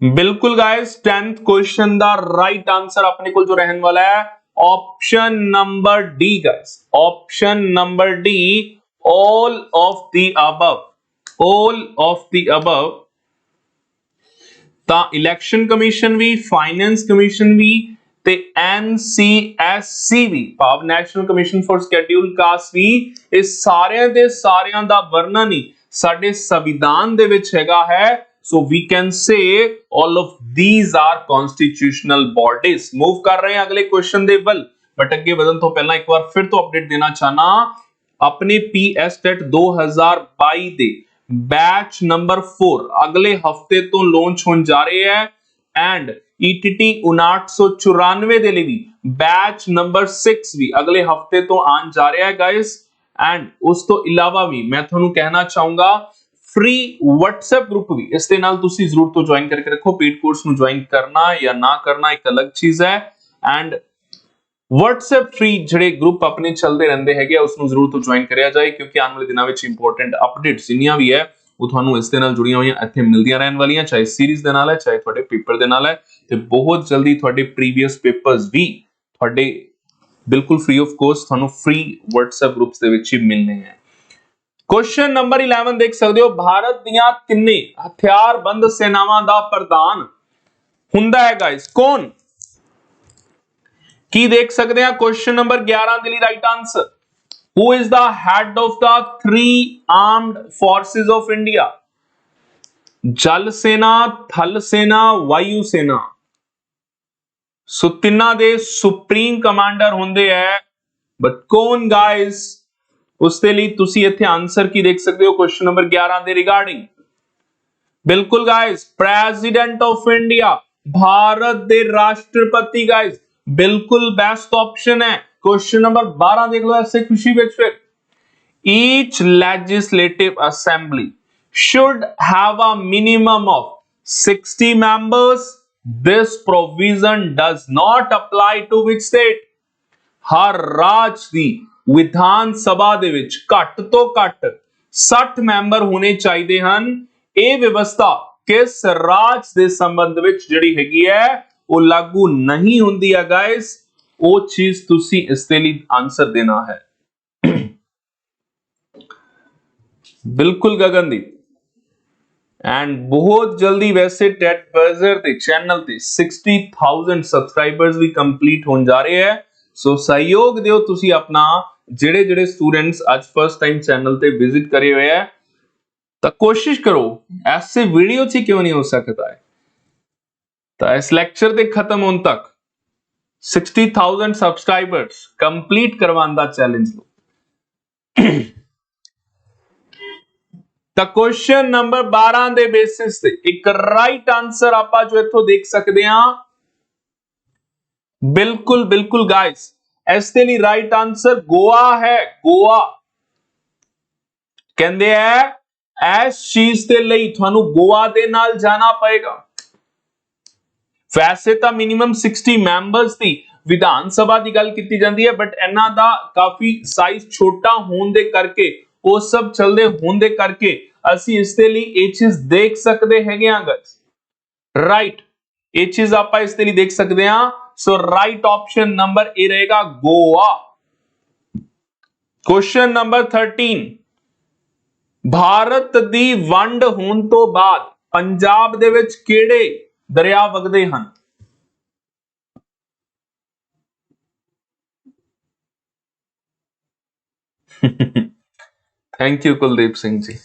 ਬਿਲਕੁਲ ਗਾਇਸ 10th ਕੁਐਸਚਨ ਦਾ ਰਾਈਟ ਆਨਸਰ ਆਪਣੇ ਕੋਲ ਜੋ ਰਹਿਣ ਵਾਲਾ ਹੈ option number D, guys. Option number D, all of the above. All of the above. ਤਾਂ ਇਲੈਕਸ਼ਨ ਕਮਿਸ਼ਨ ਵੀ ਫਾਈਨੈਂਸ ਕਮਿਸ਼ਨ ਵੀ ਤੇ NCSC ਵੀ ਭਾਵ national commission for schedule caste ਵੀ ਇਹ ਸਾਰਿਆਂ ਦੇ ਸਾਰਿਆਂ ਦਾ ਵਰਣਨ ਹੀ ਸਾਡੇ ਸੰਵਿਧਾਨ ਦੇ ਵਿੱਚ ਹੈਗਾ ਹੈ। So we can say all of these are constitutional bodies. Move ਕਰ ਰਹੇ ਹਾਂ ਅਗਲੇ ਕੁਐਸਚਨ ਦੇ ਵੱਲ ਬਟ ਅੱਗੇ ਵਧਣ ਤੋਂ ਪਹਿਲਾਂ ਇੱਕ ਵਾਰ ਫਿਰ ਤੋਂ ਅਪਡੇਟ ਦੇਣਾ ਚਾਹਨਾ ਆਪਣੇ ਪੀਐਸਟੈਟ 2022 ਦੇ ਬੈਚ ਨੰਬਰ 4 ਅਗਲੇ ਹਫ਼ਤੇ ਤੋਂ ਲਾਂਚ ਹੋਣ ਜਾ ਰਹੇ ਹੈ ਐਂਡ ETT 5994 ਦੇ ਲਈ ਵੀ ਬੈਚ ਨੰਬਰ 6 ਵੀ ਅਗਲੇ ਹਫ਼ਤੇ ਤੋਂ ਆਉਣ ਜਾ ਰਿਹਾ ਹੈ ਗਾਇਸ ਐਂਡ ਉਸ ਤੋਂ ਇਲਾਵਾ ਵੀ ਮੈਂ ਤੁਹਾਨੂੰ ਕਹਿਣਾ ਚਾਹੂੰਗਾ ਫ੍ਰੀ WhatsApp ਗਰੁੱਪ ਵੀ। ਇਸ ਦੇ ਨਾਲ ਤੁਸੀਂ ਜ਼ਰੂਰ ਤੋਂ ਜੁਆਇਨ ਕਰਕੇ ਰੱਖੋ। ਪੇਡ ਕੋਰਸ ਨੂੰ ਜੁਆਇਨ ਕਰਨਾ ਜਾਂ ਨਾ ਕਰਨਾ ਇੱਕ ਅਲੱਗ ਚੀਜ਼ ਹੈ। ਐਂਡ WhatsApp ਫ੍ਰੀ ਜਿਹੜੇ ਗਰੁੱਪ ਆਪਣੇ ਚੱਲਦੇ ਰਹਿੰਦੇ ਹੈਗੇ ਆ ਉਸ ਨੂੰ ਜ਼ਰੂਰ ਤੋਂ ਜੁਆਇਨ ਕਰਿਆ ਜਾਏ ਕਿਉਂਕਿ ਆਉਣ ਵਾਲੇ ਦਿਨਾਂ ਵਿੱਚ ਇੰਪੋਰਟੈਂਟ ਅਪਡੇਟਸ ਜਿੰਨੀਆਂ ਵੀ ਹੈ, ਉਹ ਤੁਹਾਨੂੰ ਇਸ ਦੇ ਨਾਲ ਜੁੜੀਆਂ ਹੋਈਆਂ, ਇੱਥੇ ਮਿਲਦੀਆਂ ਰਹਿਣ ਵਾਲੀਆਂ, ਚਾਹੇ ਸੀਰੀਜ਼ ਦੇ ਨਾਲ ਹੈ, ਚਾਹੇ ਤੁਹਾਡੇ ਪੇਪਰ ਦੇ ਨਾਲ ਹੈ। ਤੇ ਬਹੁਤ ਜਲਦੀ ਤੁਹਾਡੇ ਪ੍ਰੀਵੀਅਸ ਪੇਪਰਸ ਵੀ ਤੁਹਾਡੇ ਬਿਲਕੁਲ ਫ੍ਰੀ ਆਫ ਕੋਸਟ ਤੁਹਾਨੂੰ ਫ੍ਰੀ WhatsApp ਗਰੁੱਪਸ ਦੇ ਵਿੱਚ ਹੀ ਮਿਲਣੇ ਹੈ। ਕੁਐਸਚਨ ਨੰਬਰ 11 ਦੇਖ ਸਕਦੇ ਹੋ। ਭਾਰਤ ਦੀਆਂ ਤਿੰਨੇ ਹਥਿਆਰਬੰਦ ਸੈਨਾਵਾਂ ਦਾ ਪ੍ਰਧਾਨ ਹੁੰਦਾ ਹੈ ਗਾਇਸ ਕੌਣ? ਕੀ ਦੇਖ ਸਕਦੇ ਆ ਕੁਐਸਚਨ ਨੰਬਰ 11 ਦੇ ਲਈ right answer who is the head of the three armed forces of india? ਜਲ ਸੈਨਾ, ਥਲ ਸੈਨਾ, ਵਾਯੂ ਸੈਨਾ। ਸੋ ਤਿੰਨਾਂ ਦੇ ਸੁਪਰੀਮ ਕਮਾਂਡਰ ਹੁੰਦੇ ਐ ਬਟ ਕੌਣ ਗਾਇਸ ਉਸ ਦੇ ਲਈ ਤੁਸੀਂ ਇੱਥੇ ਆਨਸਰ ਕੀ ਦੇਖ ਸਕਦੇ ਹੋ ਕੁਐਸਚਨ ਨੰਬਰ 11 ਦੇ ਰਿਗਾਰਡਿੰਗ ਬਿਲਕੁਲ guys president of India Bharat ਦੇ ਰਾਸ਼ਟਰਪਤੀ ਗਾਇਸ ਬਿਲਕੁਲ ਬੈਸਟ ਆਪਸ਼ਨ ਹੈ ਕੁਐਸਚਨ ਨੰਬਰ 12 ਦੇਖ ਲਓ ਐਸੇ ਖੁਸ਼ੀ ਵਿੱਚ ਫਿਰ each legislative assembly should have a minimum of 60 members. This provision does not apply to which state? ਹਰ ਰਾਜ ਦੀ ਵਿਧਾਨ ਸਭਾ ਦੇ ਵਿੱਚ ਘੱਟ ਤੋਂ ਘੱਟ 60 ਮੈਂਬਰ ਹੋਣੇ ਚਾਹੀਦੇ ਹਨ। ਇਹ ਵਿਵਸਥਾ ਕਿਸ ਰਾਜ ਦੇ ਸੰਬੰਧ ਵਿੱਚ ਜਿਹੜੀ ਹੈਗੀ ਹੈ, ਉਹ ਲਾਗੂ ਨਹੀਂ ਹੁੰਦੀ ਹੈ ਗਾਇਸ ਉਹ ਚੀਜ਼ ਤੁਸੀਂ ਇਸ ਦੇ ਲਈ ਆਨਸਰ ਦੇਣਾ ਹੈ। ਬਿਲਕੁਲ ਗਗਨਦੀਪ। ਐਂਡ ਬਹੁਤ ਜਲਦੀ ਵੈਸੇ ਟੈਟ ਬਜ਼ਰ ਤੇ ਚੈਨਲ ਤੇ 60000 ਸਬਸਕ੍ਰਾਈਬਰਸ ਵੀ ਕੰਪਲੀਟ ਹੋਣ ਜਾ ਰਹੇ ਹੈ। ਸੋ ਸਹਿਯੋਗ ਦਿਓ ਤੁਸੀਂ ਆਪਣਾ ਜਿਹੜੇ ਜਿਹੜੇ ਸਟੂਡੈਂਟਸ ਅੱਜ ਫਸਟ ਟਾਈਮ ਚੈਨਲ ਤੇ ਵਿਜ਼ਿਟ ਕਰੇ ਹੋਏ ਹੈ ਤਾਂ ਕੋਸ਼ਿਸ਼ ਕਰੋ, ਐਸੇ ਵੀਡੀਓ 'ਚ ਕਿਉਂ ਨਹੀਂ ਹੋ ਸਕਦਾ ਹੈ ਤਾਂ ਇਸ ਲੈਕਚਰ ਦੇ ਖਤਮ ਹੋਣ ਤੱਕ 60000 ਸਬਸਕ੍ਰਾਈਬਰਸ ਕੰਪਲੀਟ ਕਰਵਾਉਣ ਦਾ ਚੈਲੰਜ ਲਓ। ਤਾਂ ਕੁਐਸਚਨ ਨੰਬਰ 12 ਦੇ ਬੇਸਿਸ ਤੇ ਇੱਕ ਰਾਈਟ ਆਨਸਰ ਆਪਾਂ ਜੋ ਇੱਥੋਂ ਦੇਖ ਸਕਦੇ ਹਾਂ। ਬਿਲਕੁਲ ਬਿਲਕੁਲ ਗਾਇਸ ਇਸ ਦੇ ਲਈ ਰਾਈਟ ਆਨਸਰ ਗੋਆ ਹੈ, ਗੋਆ। ਕਹਿੰਦੇ ਐ ਇਸ ਚੀਜ਼ ਦੇ ਲਈ ਤੁਹਾਨੂੰ ਗੋਆ ਦੇ ਨਾਲ ਜਾਣਾ ਪਏਗਾ। ਵੈਸੇ ਤਾਂ ਮਿਨੀਮਮ 60 ਮੈਂਬਰਸ ਦੀ ਵਿਧਾਨ ਸਭਾ ਦੀ ਗੱਲ ਕੀਤੀ ਜਾਂਦੀ ਹੈ ਬਟ ਇਹਨਾਂ ਦਾ ਕਾਫੀ ਸਾਈਜ਼ ਛੋਟਾ ਹੋਣ ਦੇ ਕਰਕੇ, ਉਹ ਸਭ ਚੱਲਦੇ ਹੋਣ ਦੇ ਕਰਕੇ ਅਸੀਂ ਇਸ ਦੇ ਲਈ ਇਹ ਚੀਜ਼ ਦੇਖ ਸਕਦੇ ਹੈਗੇ ਆ ਗਾਇਸ ਰਾਈਟ ਇਹ ਚੀਜ਼ ਆਪਾਂ ਇਸ ਦੇ ਲਈ ਦੇਖ ਸਕਦੇ ਹਾਂ ਸੋ ਰਾਈਟ ਆਪਸ਼ਨ ਨੰਬਰ ਇਹ ਰਹੇਗਾ ਗੋਆ ਕੁਐਸਚਨ ਨੰਬਰ 13 ਭਾਰਤ ਦੀ ਵੰਡ ਹੋਣ ਤੋਂ ਬਾਅਦ ਪੰਜਾਬ ਦੇ ਵਿੱਚ ਕਿਹੜੇ ਦਰਿਆ ਵਗਦੇ ਹਨ thank you Kuldeep Singh ji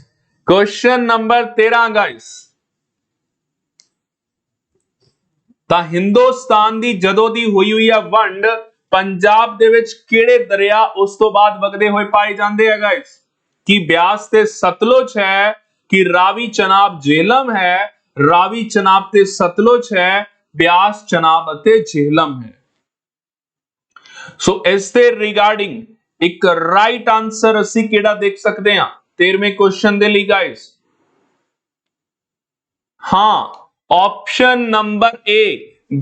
question number 13 guys ਤਾਂ ਹਿੰਦੁਸਤਾਨ ਦੀ ਜਦੋਂ ਦੀ ਹੋਈ ਹੋਈ ਆ ਵੰਡ, ਪੰਜਾਬ ਦੇ ਵਿੱਚ ਕਿਹੜੇ ਦਰਿਆ ਉਸ ਤੋਂ ਬਾਅਦ ਵਗਦੇ ਹੋਏ ਪਾਏ ਜਾਂਦੇ ਆ ਗਾਇਸ ਕੀ ਬਿਆਸ ਤੇ ਸਤਲੁਜ ਹੈ? ਕਿ ਰਾਵੀ ਚਨਾਬ ਜੇਹਲਮ ਹੈ? ਰਾਵੀ ਚਨਾਬ ਤੇ ਸਤਲੁਜ ਹੈ, ਬਿਆਸ ਚਨਾਬ ਅਤੇ ਜੇਹਲਮ ਹੈ। ਸੋ ਇਸ ਦੇ ਰਿਗਾਰਡਿੰਗ ਇੱਕ ਰਾਈਟ ਆਨਸਰ ਅਸੀਂ ਕਿਹੜਾ ਦੇਖ ਸਕਦੇ ਹਾਂ 13ਵੇਂ ਕੁਐਸਚਨ ਦੇ ਲਈ ਗਾਇਸ ਹਾਂ ਆਪਸ਼ਨ ਨੰਬਰ A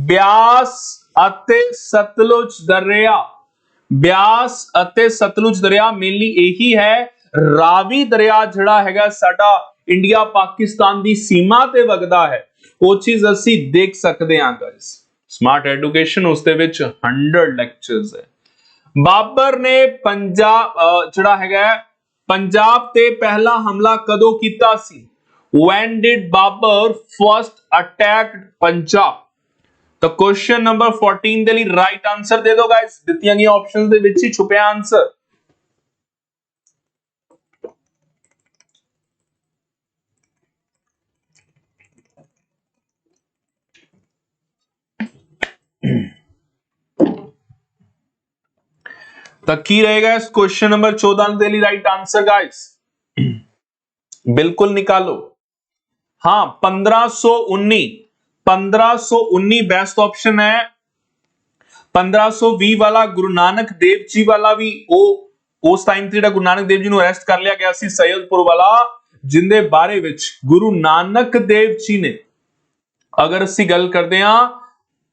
ਬਿਆਸ ਅਤੇ ਸਤਲੁਜ ਦਰਿਆ ਬਿਆਸ ਅਤੇ ਸਤਲੁਜ ਦਰਿਆ ਮੇਨਲੀ ਇਹੀ ਹੈ, ਰਾਵੀ ਦਰਿਆ ਜਿਹੜਾ ਹੈਗਾ ਸਾਡਾ ਇੰਡੀਆ ਪਾਕਿਸਤਾਨ ਦੀ ਸੀਮਾ ਤੇ ਵਗਦਾ ਹੈ। ਉਹ ਚੀਜ਼ ਅਸੀਂ ਦੇਖ ਸਕਦੇ ਹਾਂ ਗਾਇਸ ਸਮਾਰਟ ਐਜੂਕੇਸ਼ਨ ਉਸ ਦੇ ਵਿੱਚ 100 ਲੈਕਚਰਸ ਹੈ। ਬਾਬਰ ਨੇ ਪੰਜਾਬ ਜਿਹੜਾ ਹੈਗਾ ਪੰਜਾਬ ਤੇ ਪਹਿਲਾ ਹਮਲਾ ਕਦੋਂ ਕੀਤਾ ਸੀ? When did Babur first attacked Punjab ਤਾਂ ਕੁਐਸਚਨ ਨੰਬਰ 14 ਦੇ ਲਈ ਰਾਈਟ ਆਨਸਰ ਦੇ ਦਿਓ ਗਾਇਸ ਦਿੱਤੀਆਂ ਗਈਆਂ ਆਪਸ਼ਨਸ ਦੇ ਵਿੱਚ ਹੀ ਛੁਪਿਆ ਆਨਸਰ ਤਾਂ ਕੀ ਰਹੇਗਾ ਇਸ ਕੁਐਸਚਨ ਨੰਬਰ 14 ਦੇ ਲਈ ਰਾਈਟ ਆਨਸਰ ਗਾਇਸ ਬਿਲਕੁਲ ਨਿਕਾਲੋ हाँ 1519 1519 बेस्ट ऑप्शन है 1520 ਵਾਲਾ ਗੁਰੂ ਨਾਨਕ ਦੇਵ ਜੀ ਵਾਲਾ ਵੀ ਉਹ ਉਸ ਟਾਈਮ ਤੇ ਜਿਹੜਾ ਗੁਰੂ ਨਾਨਕ ਦੇਵ ਜੀ ਨੂੰ ਅਰੈਸਟ ਕਰ ਲਿਆ ਗਿਆ ਸੀ ਸੈਯਦਪੁਰ ਵਾਲਾ ਜਿੰਦੇ ਬਾਰੇ ਵਿੱਚ ਗੁਰੂ ਨਾਨਕ ਦੇਵ ਜੀ ਨੇ ਅਗਰ ਅਸੀਂ ਗੱਲ ਕਰਦੇ ਹਾਂ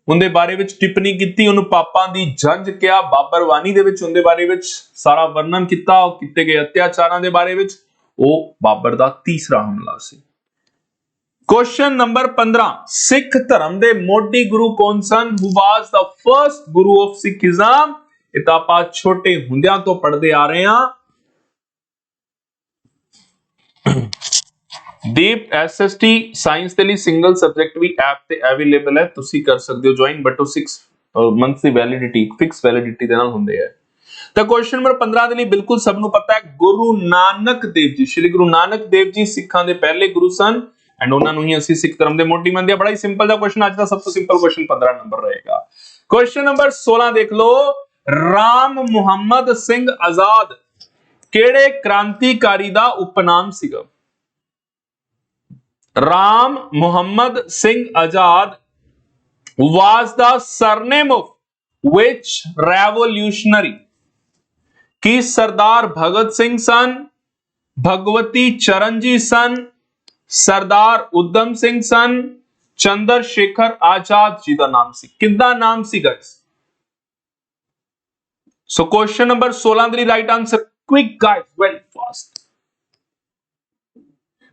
ਉਹਦੇ ਬਾਰੇ ਵਿੱਚ ਟਿੱਪਣੀ ਕੀਤੀ ਉਹਨੂੰ ਪਾਪਾਂ ਦੀ ਜੰਜ ਕਿਹਾ ਬਾਬਰ ਬਾਣੀ ਦੇ ਵਿੱਚ ਉਹਦੇ ਬਾਰੇ ਵਿੱਚ ਸਾਰਾ ਵਰਣਨ ਕੀਤਾ ਉਹ ਕੀਤੇ ਗਏ ਅਤਿਆਚਾਰਾਂ ਦੇ ਬਾਰੇ ਵਿੱਚ ਉਹ ਬਾਬਰ ਦਾ ਤੀਸਰਾ ਹਮਲਾ ਸੀ ਕੁਐਸਚਨ ਨੰਬਰ 15 ਸਿੱਖ ਧਰਮ ਦੇ ਮੋਢੀ ਗੁਰੂ ਕੌਣ ਸਨ? Who was the first guru of Sikhism ਇਹ ਤਾਂ ਆਪਾਂ ਛੋਟੇ ਹੁੰਦਿਆਂ ਤੋਂ ਪੜ੍ਹਦੇ ਆ ਰਹੇ ਹਾਂ। ਦੀਪ ਐਸਐਸਟੀ ਸਾਇੰਸ ਦੇ ਲਈ ਸਿੰਗਲ ਸਬਜੈਕਟ ਵੀ ਐਪ ਤੇ ਅਵੇਲੇਬਲ ਹੈ। ਤੁਸੀਂ ਕਰ ਸਕਦੇ ਹੋ ਜੁਆਇਨ ਬਟ ਉਹ 6 ਮੰਥ ਦੀ ਵੈਲਿਡਿਟੀ ਫਿਕਸ ਵੈਲਿਡਿਟੀ ਦੇ ਨਾਲ ਹੁੰਦੇ ਆ। ਤਾਂ ਕੁਐਸਚਨ ਨੰਬਰ 15 ਦੇ ਲਈ ਬਿਲਕੁਲ ਸਭ ਨੂੰ ਪਤਾ ਹੈ, ਗੁਰੂ ਨਾਨਕ ਦੇਵ ਜੀ, ਸ਼੍ਰੀ ਗੁਰੂ ਨਾਨਕ ਦੇਵ ਜੀ ਸਿੱਖਾਂ ਦੇ ਪਹਿਲੇ ਗੁਰੂ ਸਨ। ਐਂਡ ਉਹਨਾਂ ਨੂੰ ਹੀ ਅਸੀਂ ਸਿੱਖ ਧਰਮ ਦੇ ਮੋਢੀ ਮੰਨਦੇ ਆ ਬੜਾ ਹੀ ਸਿੰਪਲ ਜਿਹਾ ਕੁਐਸਚਨ ਅੱਜ ਦਾ ਸਭ ਤੋਂ ਸਿੰਪਲ ਕੁਐਸਚਨ 15 ਨੰਬਰ ਰਹੇਗਾ। ਕੁਐਸਚਨ ਨੰਬਰ 16 ਦੇਖ ਲਓ। ਰਾਮ ਮੁਹੰਮਦ ਸਿੰਘ ਆਜ਼ਾਦ ਕਿਹੜੇ ਕ੍ਰਾਂਤੀਕਾਰੀ ਦਾ ਉਪਨਾਮ ਸੀਗਾ? ਰਾਮ ਮੁਹੰਮਦ ਸਿੰਘ ਆਜ਼ਾਦ was the surname of which revolutionary? ਕੀ ਸਰਦਾਰ ਭਗਤ ਸਿੰਘ ਸਨ? ਭਗਵਤੀ ਚਰਨਜੀ ਸਨ? ਸਰਦਾਰ ਉਦਮ ਸਿੰਘ ਸਨ, ਚੰਦਰ ਸ਼ੇਖਰ ਆਜ਼ਾਦ ਜੀ ਦਾ ਨਾਮ ਸੀ। ਕਿੰਦਾ ਨਾਮ ਸੀ ਗਾਇਸ ਸੋ ਕੁਐਸਚਨ ਨੰਬਰ 16 ਦੇ ਲਈ right answer quick guys very fast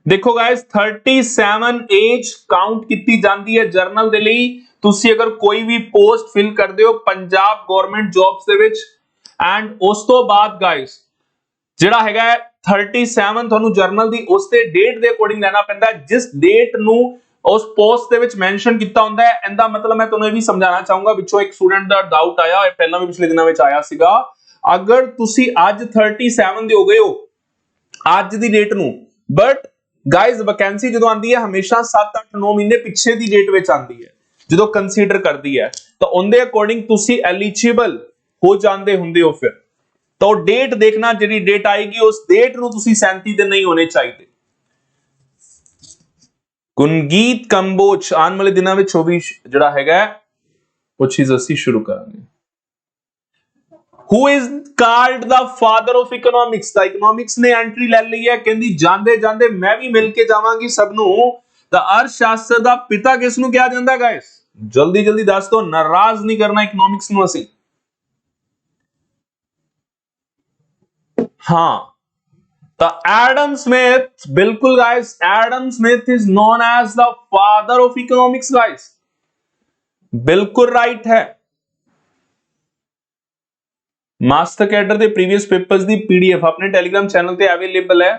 ਦੇਖੋ ਗਾਇਸ 37 ਏਜ ਕਾਊਂਟ ਕੀਤੀ ਜਾਂਦੀ ਹੈ ਜਰਨਲ ਦੇ ਲਈ। ਤੁਸੀਂ ਅਗਰ ਕੋਈ ਵੀ ਪੋਸਟ ਫਿਲ ਕਰਦੇ ਹੋ ਪੰਜਾਬ ਗਵਰਨਮੈਂਟ ਜੌਬਸ ਦੇ ਵਿੱਚ। ਐਂਡ ਉਸ ਤੋਂ ਬਾਅਦ ਗਾਇਸ ਜਿਹੜਾ ਹੈਗਾ 37 ਤੁਹਾਨੂੰ ਜਰਨਲ ਦੀ ਉਸ ਤੇ ਡੇਟ ਦੇ ਅਕੋਰਡਿੰਗ ਲੈਣਾ ਪੈਂਦਾ ਜਿਸ ਡੇਟ ਨੂੰ ਉਸ ਪੋਸਟ ਦੇ ਵਿੱਚ ਮੈਂਸ਼ਨ ਕੀਤਾ ਹੁੰਦਾ ਹੈ, ਇਹਦਾ ਮਤਲਬ ਮੈਂ ਤੁਹਾਨੂੰ ਇਹ ਵੀ ਸਮਝਾਉਣਾ ਚਾਹੂੰਗਾ, ਵਿੱਚੋਂ ਇੱਕ ਸਟੂਡੈਂਟ ਦਾ ਡਾਊਟ ਆਇਆ, ਇਹ ਪਹਿਲਾਂ ਵੀ ਪਿਛਲੇ ਦਿਨਾਂ ਵਿੱਚ ਆਇਆ ਸੀਗਾ। ਅਗਰ ਤੁਸੀਂ ਅੱਜ 37 ਦੇ ਹੋ ਗਏ ਹੋ, ਅੱਜ ਦੀ ਡੇਟ ਨੂੰ ਬਟ ਗਾਇਜ਼ ਵੈਕੈਂਸੀ ਜਦੋਂ ਆਂਦੀ ਹੈ, ਹਮੇਸ਼ਾ 7 8 9 ਮਹੀਨੇ ਪਿੱਛੇ ਦੀ ਡੇਟ ਵਿੱਚ ਆਂਦੀ ਹੈ, ਜਦੋਂ ਕੰਸੀਡਰ ਕਰਦੀ ਹੈ। ਤਾਂ ਉਹਦੇ ਅਕੋਰਡਿੰਗ ਤੁਸੀਂ ਐਲੀਜੀਬਲ ਹੋ ਜਾਂਦੇ ਹੁੰਦੇ ਹੋ ਫਿਰ। ਤਾਂ ਉਹ ਡੇਟ ਦੇਖਣਾ, ਜਿਹੜੀ ਡੇਟ ਆਏਗੀ, ਉਸ ਡੇਟ ਨੂੰ ਤੁਸੀਂ 37 ਦਿਨ ਨਹੀਂ ਹੋਣੇ ਚਾਹੀਦੇ। ਗੁਣਗੀਤ ਕੰਬੋਜ, ਆਉਣ ਵਾਲੇ ਦਿਨਾਂ ਵਿੱਚ ਉਹ ਵੀ ਜਿਹੜਾ ਹੈਗਾ ਉਹ ਚੀਜ਼ ਅਸੀਂ ਸ਼ੁਰੂ ਕਰਾਂਗੇ। Who is called the father of economics the economics ਨੇ ਐਂਟਰੀ ਲੈ ਲਈ ਹੈ, ਕਹਿੰਦੀ ਜਾਂਦੇ ਜਾਂਦੇ ਮੈਂ ਵੀ ਮਿਲ ਕੇ ਜਾਵਾਂਗੀ ਸਭ ਨੂੰ। ਤਾਂ ਅਰਥ ਸ਼ਾਸਤਰ ਦਾ ਪਿਤਾ ਕਿਸ ਨੂੰ ਕਿਹਾ ਜਾਂਦਾ ਗਾਇਸ ਜਲਦੀ ਜਲਦੀ ਦੱਸ ਦੋ, ਨਾਰਾਜ਼ ਨਹੀਂ ਕਰਨਾ ਇਕਨੋਮਿਕਸ ਨੂੰ ਅਸੀਂ। ਹਾਂ ਤਾਂ ਐਡਮ ਸਮਿਥ ਬਿਲਕੁਲ guys Adam Smith is known as the father of economics guys ਬਿਲਕੁਲ ਰਾਈਟ ਹੈ ਮਾਸਟਰ ਕੈਡਰ ਦੇ ਪ੍ਰੀਵੀਅਸ ਪੇਪਰਸ ਦੀ ਪੀਡੀਐਫ ਆਪਣੇ ਟੈਲੀਗ੍ਰਾਮ ਚੈਨਲ ਤੇ ਅਵੇਲੇਬਲ ਹੈ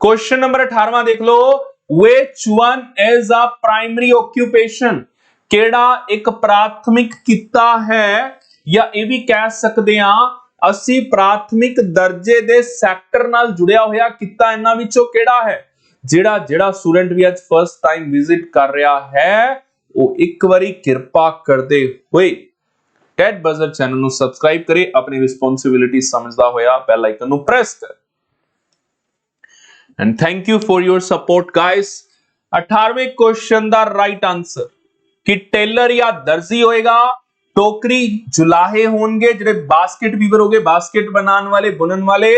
ਕੁਐਸਚਨ ਨੰਬਰ 18ਵਾਂ ਦੇਖ ਲਓ which one is a primary occupation? ਕਿਹੜਾ ਇੱਕ ਪ੍ਰਾਥਮਿਕ ਕਿੱਤਾ ਹੈ ਜਾਂ ਇਹ ਵੀ ਕਹਿ ਸਕਦੇ ਹਾਂ ਅਸੀਂ ਪ੍ਰਾਥਮਿਕ ਦਰਜੇ ਦੇ ਸੈਕਟਰ ਨਾਲ ਜੁੜਿਆ ਹੋਇਆ ਕਿੱਤਾ ਇਹਨਾਂ ਵਿੱਚੋਂ ਕਿਹੜਾ ਹੈ? ਜਿਹੜਾ ਜਿਹੜਾ ਸਟੂਡੈਂਟ ਵੀ ਅੱਜ ਫਰਸਟ ਟਾਈਮ ਵਿਜ਼ਿਟ ਕਰ ਰਿਹਾ ਹੈ, ਉਹ ਇੱਕ ਵਾਰੀ ਕਿਰਪਾ ਕਰਦੇ ਹੋਏ ਟੈਡ ਬਜ਼ਰ ਚੈਨਲ ਨੂੰ ਸਬਸਕ੍ਰਾਈਬ ਕਰੇ, ਆਪਣੀ ਰਿਸਪੌਂਸਿਬਿਲਿਟੀ ਸਮਝਦਾ ਹੋਇਆ ਬੈਲ ਆਈਕਨ ਨੂੰ ਪ੍ਰੈਸ ਕਰ। And thank you for your support guys 18ਵੇਂ question ਦਾ ਰਾਈਟ ਆਨਸਰ ਕਿ ਟੇਲਰ ਜਾਂ ਦਰਜ਼ੀ ਹੋਏਗਾ? ਟੋਕਰੀ ਜੁਲਾਹੇ ਹੋਣਗੇ ਜਿਹੜੇ ਬਾਸਕਟ ਵੀਵਰ ਹੋਗੇ ਬਾਸਕਟ ਬਣਾਉਣ ਵਾਲੇ ਬੁਣਨ ਵਾਲੇ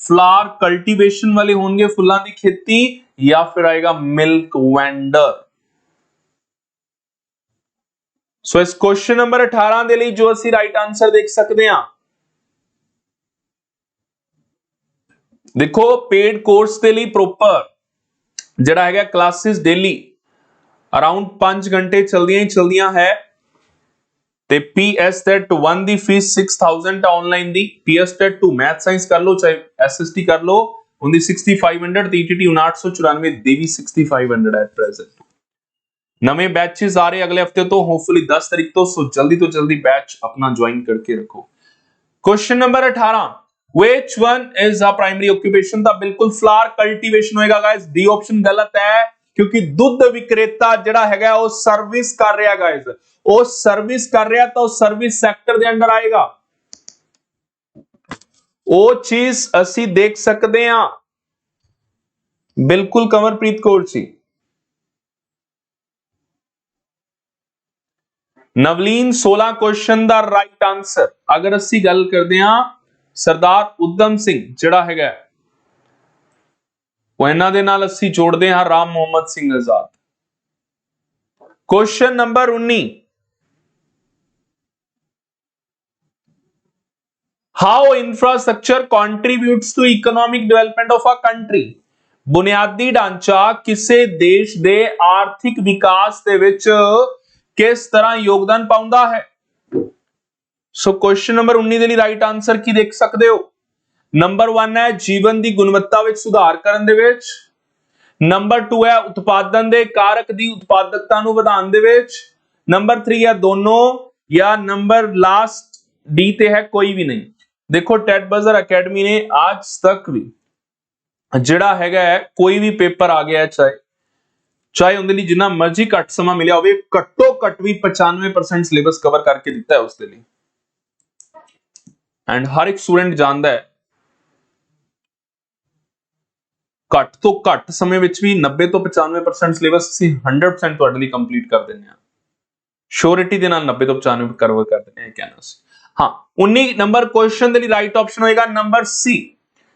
ਫਲਾਰ ਕਲਟੀਵੇਸ਼ਨ ਵਾਲੇ ਹੋਣਗੇ ਫੁੱਲਾਂ ਦੀ ਖੇਤੀ ਜਾਂ ਫਿਰ ਆਏਗਾ ਮਿਲਕ ਵੈਂਡਰ ਸੋ ਇਸ ਕੁਐਸਚਨ ਨੰਬਰ 18 ਦੇ ਲਈ ਜੋ ਅਸੀਂ ਰਾਈਟ ਆਨਸਰ ਦੇਖ ਸਕਦੇ ਹਾਂ ਦੇਖੋ ਪੇਡ ਕੋਰਸ ਦੇ ਲਈ ਪ੍ਰੋਪਰ ਜਿਹੜਾ ਹੈਗਾ ਕਲਾਸਿਸ ਡੇਲੀ ਅਰਾਊਂਡ 5 ਘੰਟੇ ਚਲਦੀਆਂ ਹੀ ਚਲਦੀਆਂ ਹੈ ਤੇ ਪੀਐਸ ਟੈਟ 1 ਦੀ ਫੀਸ 6000 ਆਨਲਾਈਨ ਦੀ ਪੀਐਸ ਟੈਟ 2 ਮੈਥ ਸਾਇੰਸ ਕਰ ਲਓ, ਚਾਹੇ ਐਸਐਸਟੀ ਕਰ ਲਓ, ਉਹਦੀ 6500 ਤੇ ਈਟੀਟੀ 994 ਦੀ ਵੀ 6500 ਐਟ ਪ੍ਰੈਜ਼ੈਂਟ ਨਵੇਂ ਬੈਚਸ ਆ ਰਹੇ ਅਗਲੇ ਹਫ਼ਤੇ ਤੋਂ ਹੋਪਫੁਲੀ 10 ਤਰੀਕ ਤੋਂ, ਸੋ ਜਲਦੀ ਤੋਂ ਜਲਦੀ ਬੈਚ ਆਪਣਾ ਜੁਆਇਨ ਕਰਕੇ ਰੱਖੋ। Question number 18 which one is a primary occupation? ਤਾਂ ਬਿਲਕੁਲ ਫਲਾਰ ਕਲਟੀਵੇਸ਼ਨ ਹੋਏਗਾ ਗਾਇਸ ਡੀ ਆਪਸ਼ਨ ਗਲਤ ਹੈ, ਕਿਉਂਕਿ ਦੁੱਧ ਵਿਕਰੇਤਾ ਜਿਹੜਾ ਹੈਗਾ, ਉਹ ਸਰਵਿਸ ਕਰ ਰਿਹਾ ਗਾਇਸ ਉਹ ਸਰਵਿਸ ਕਰ ਰਿਹਾ ਤਾਂ ਉਹ ਸਰਵਿਸ ਸੈਕਟਰ ਦੇ ਅੰਡਰ ਆਏਗਾ। ਉਹ ਚੀਜ਼ ਅਸੀਂ ਦੇਖ ਸਕਦੇ ਹਾਂ। ਬਿਲਕੁਲ ਕਮਰਪ੍ਰੀਤ ਕੌਰ ਜੀ। ਨਵਲੀਨ 16 ਕੁਐਸਚਨ ਦਾ ਰਾਈਟ ਆਨਸਰ ਅਗਰ ਅਸੀਂ ਗੱਲ ਕਰਦੇ ਹਾਂ, ਸਰਦਾਰ ਉਦਮ ਸਿੰਘ, ਜਿਹੜਾ ਹੈਗਾ ਉਹ ਇਹਨਾਂ ਦੇ ਨਾਲ ਅਸੀਂ ਜੋੜਦੇ ਹਾਂ, Ram Mohammad Singh Azad. Question number 19 how infrastructure contributes to economic development of a country ਬੁਨਿਆਦੀ ਢਾਂਚਾ ਕਿਸੇ ਦੇਸ਼ ਦੇ ਆਰਥਿਕ ਵਿਕਾਸ ਦੇ ਵਿੱਚ ਕਿਸ ਤਰ੍ਹਾਂ ਯੋਗਦਾਨ ਪਾਉਂਦਾ ਹੈ? ਸੋ ਕੁਐਸਚਨ ਨੰਬਰ 19 ਦੇ ਲਈ ਰਾਈਟ ਆਨਸਰ ਕੀ ਦੇਖ ਸਕਦੇ ਹੋ? ਨੰਬਰ 1 ਹੈ ਜੀਵਨ ਦੀ ਗੁਣਵੱਤਾ ਵਿੱਚ ਸੁਧਾਰ ਕਰਨ ਦੇ ਵਿੱਚ। ਨੰਬਰ 2 ਹੈ ਉਤਪਾਦਨ ਦੇ ਕਾਰਕ ਦੀ ਉਤਪਾਦਕਤਾ ਨੂੰ ਵਧਾਉਣ ਦੇ ਵਿੱਚ। ਨੰਬਰ 3 ਹੈ ਦੋਨੋਂ ਜਾਂ ਨੰਬਰ ਲਾਸਟ ਡੀ ਤੇ ਹੈ ਕੋਈ ਵੀ ਨਹੀਂ। ਦੇਖੋ ਟੈਟ ਬਜ਼ਰ ਅਕੈਡਮੀ ਨੇ ਅੱਜ ਤੱਕ ਵੀ ਜਿਹੜਾ ਹੈਗਾ ਕੋਈ ਵੀ ਪੇਪਰ ਆ ਗਿਆ, ਚਾਹੇ ਚਾਹੇ ਉਹਦੇ ਲਈ ਜਿੰਨਾ ਮਰਜ਼ੀ ਘੱਟ ਸਮਾਂ ਮਿਲਿਆ ਹੋਵੇ, ਘੱਟੋ ਘੱਟ ਵੀ 95% ਸਿਲੇਬਸ ਕਵਰ ਕਰਕੇ ਦਿੱਤਾ ਹੈ ਉਸ ਦੇ ਲਈ। ਐਂਡ ਹਰ ਇੱਕ ਸਟੂਡੈਂਟ ਜਾਣਦਾ ਹੈ, ਘੱਟ ਤੋਂ ਘੱਟ ਸਮੇਂ ਵਿੱਚ ਵੀ 90 ਤੋਂ 95% ਸਿਲੇਬਸ ਅਸੀਂ 100% ਤੁਹਾਡੇ ਲਈ ਕੰਪਲੀਟ ਕਰ ਦਿੰਦੇ ਹਾਂ। ਸ਼ੋਰਿਟੀ ਦੇ ਨਾਲ 90 ਤੋਂ 95 ਕਵਰ ਕਰ ਦਿੰਦੇ ਹਾਂ ਕਹਿਣਾ ਸੀ। ਹਾਂ 19 ਨੰਬਰ ਕੁਐਸਚਨ ਦੇ ਲਈ ਰਾਈਟ ਆਪਸ਼ਨ ਹੋਏਗਾ number C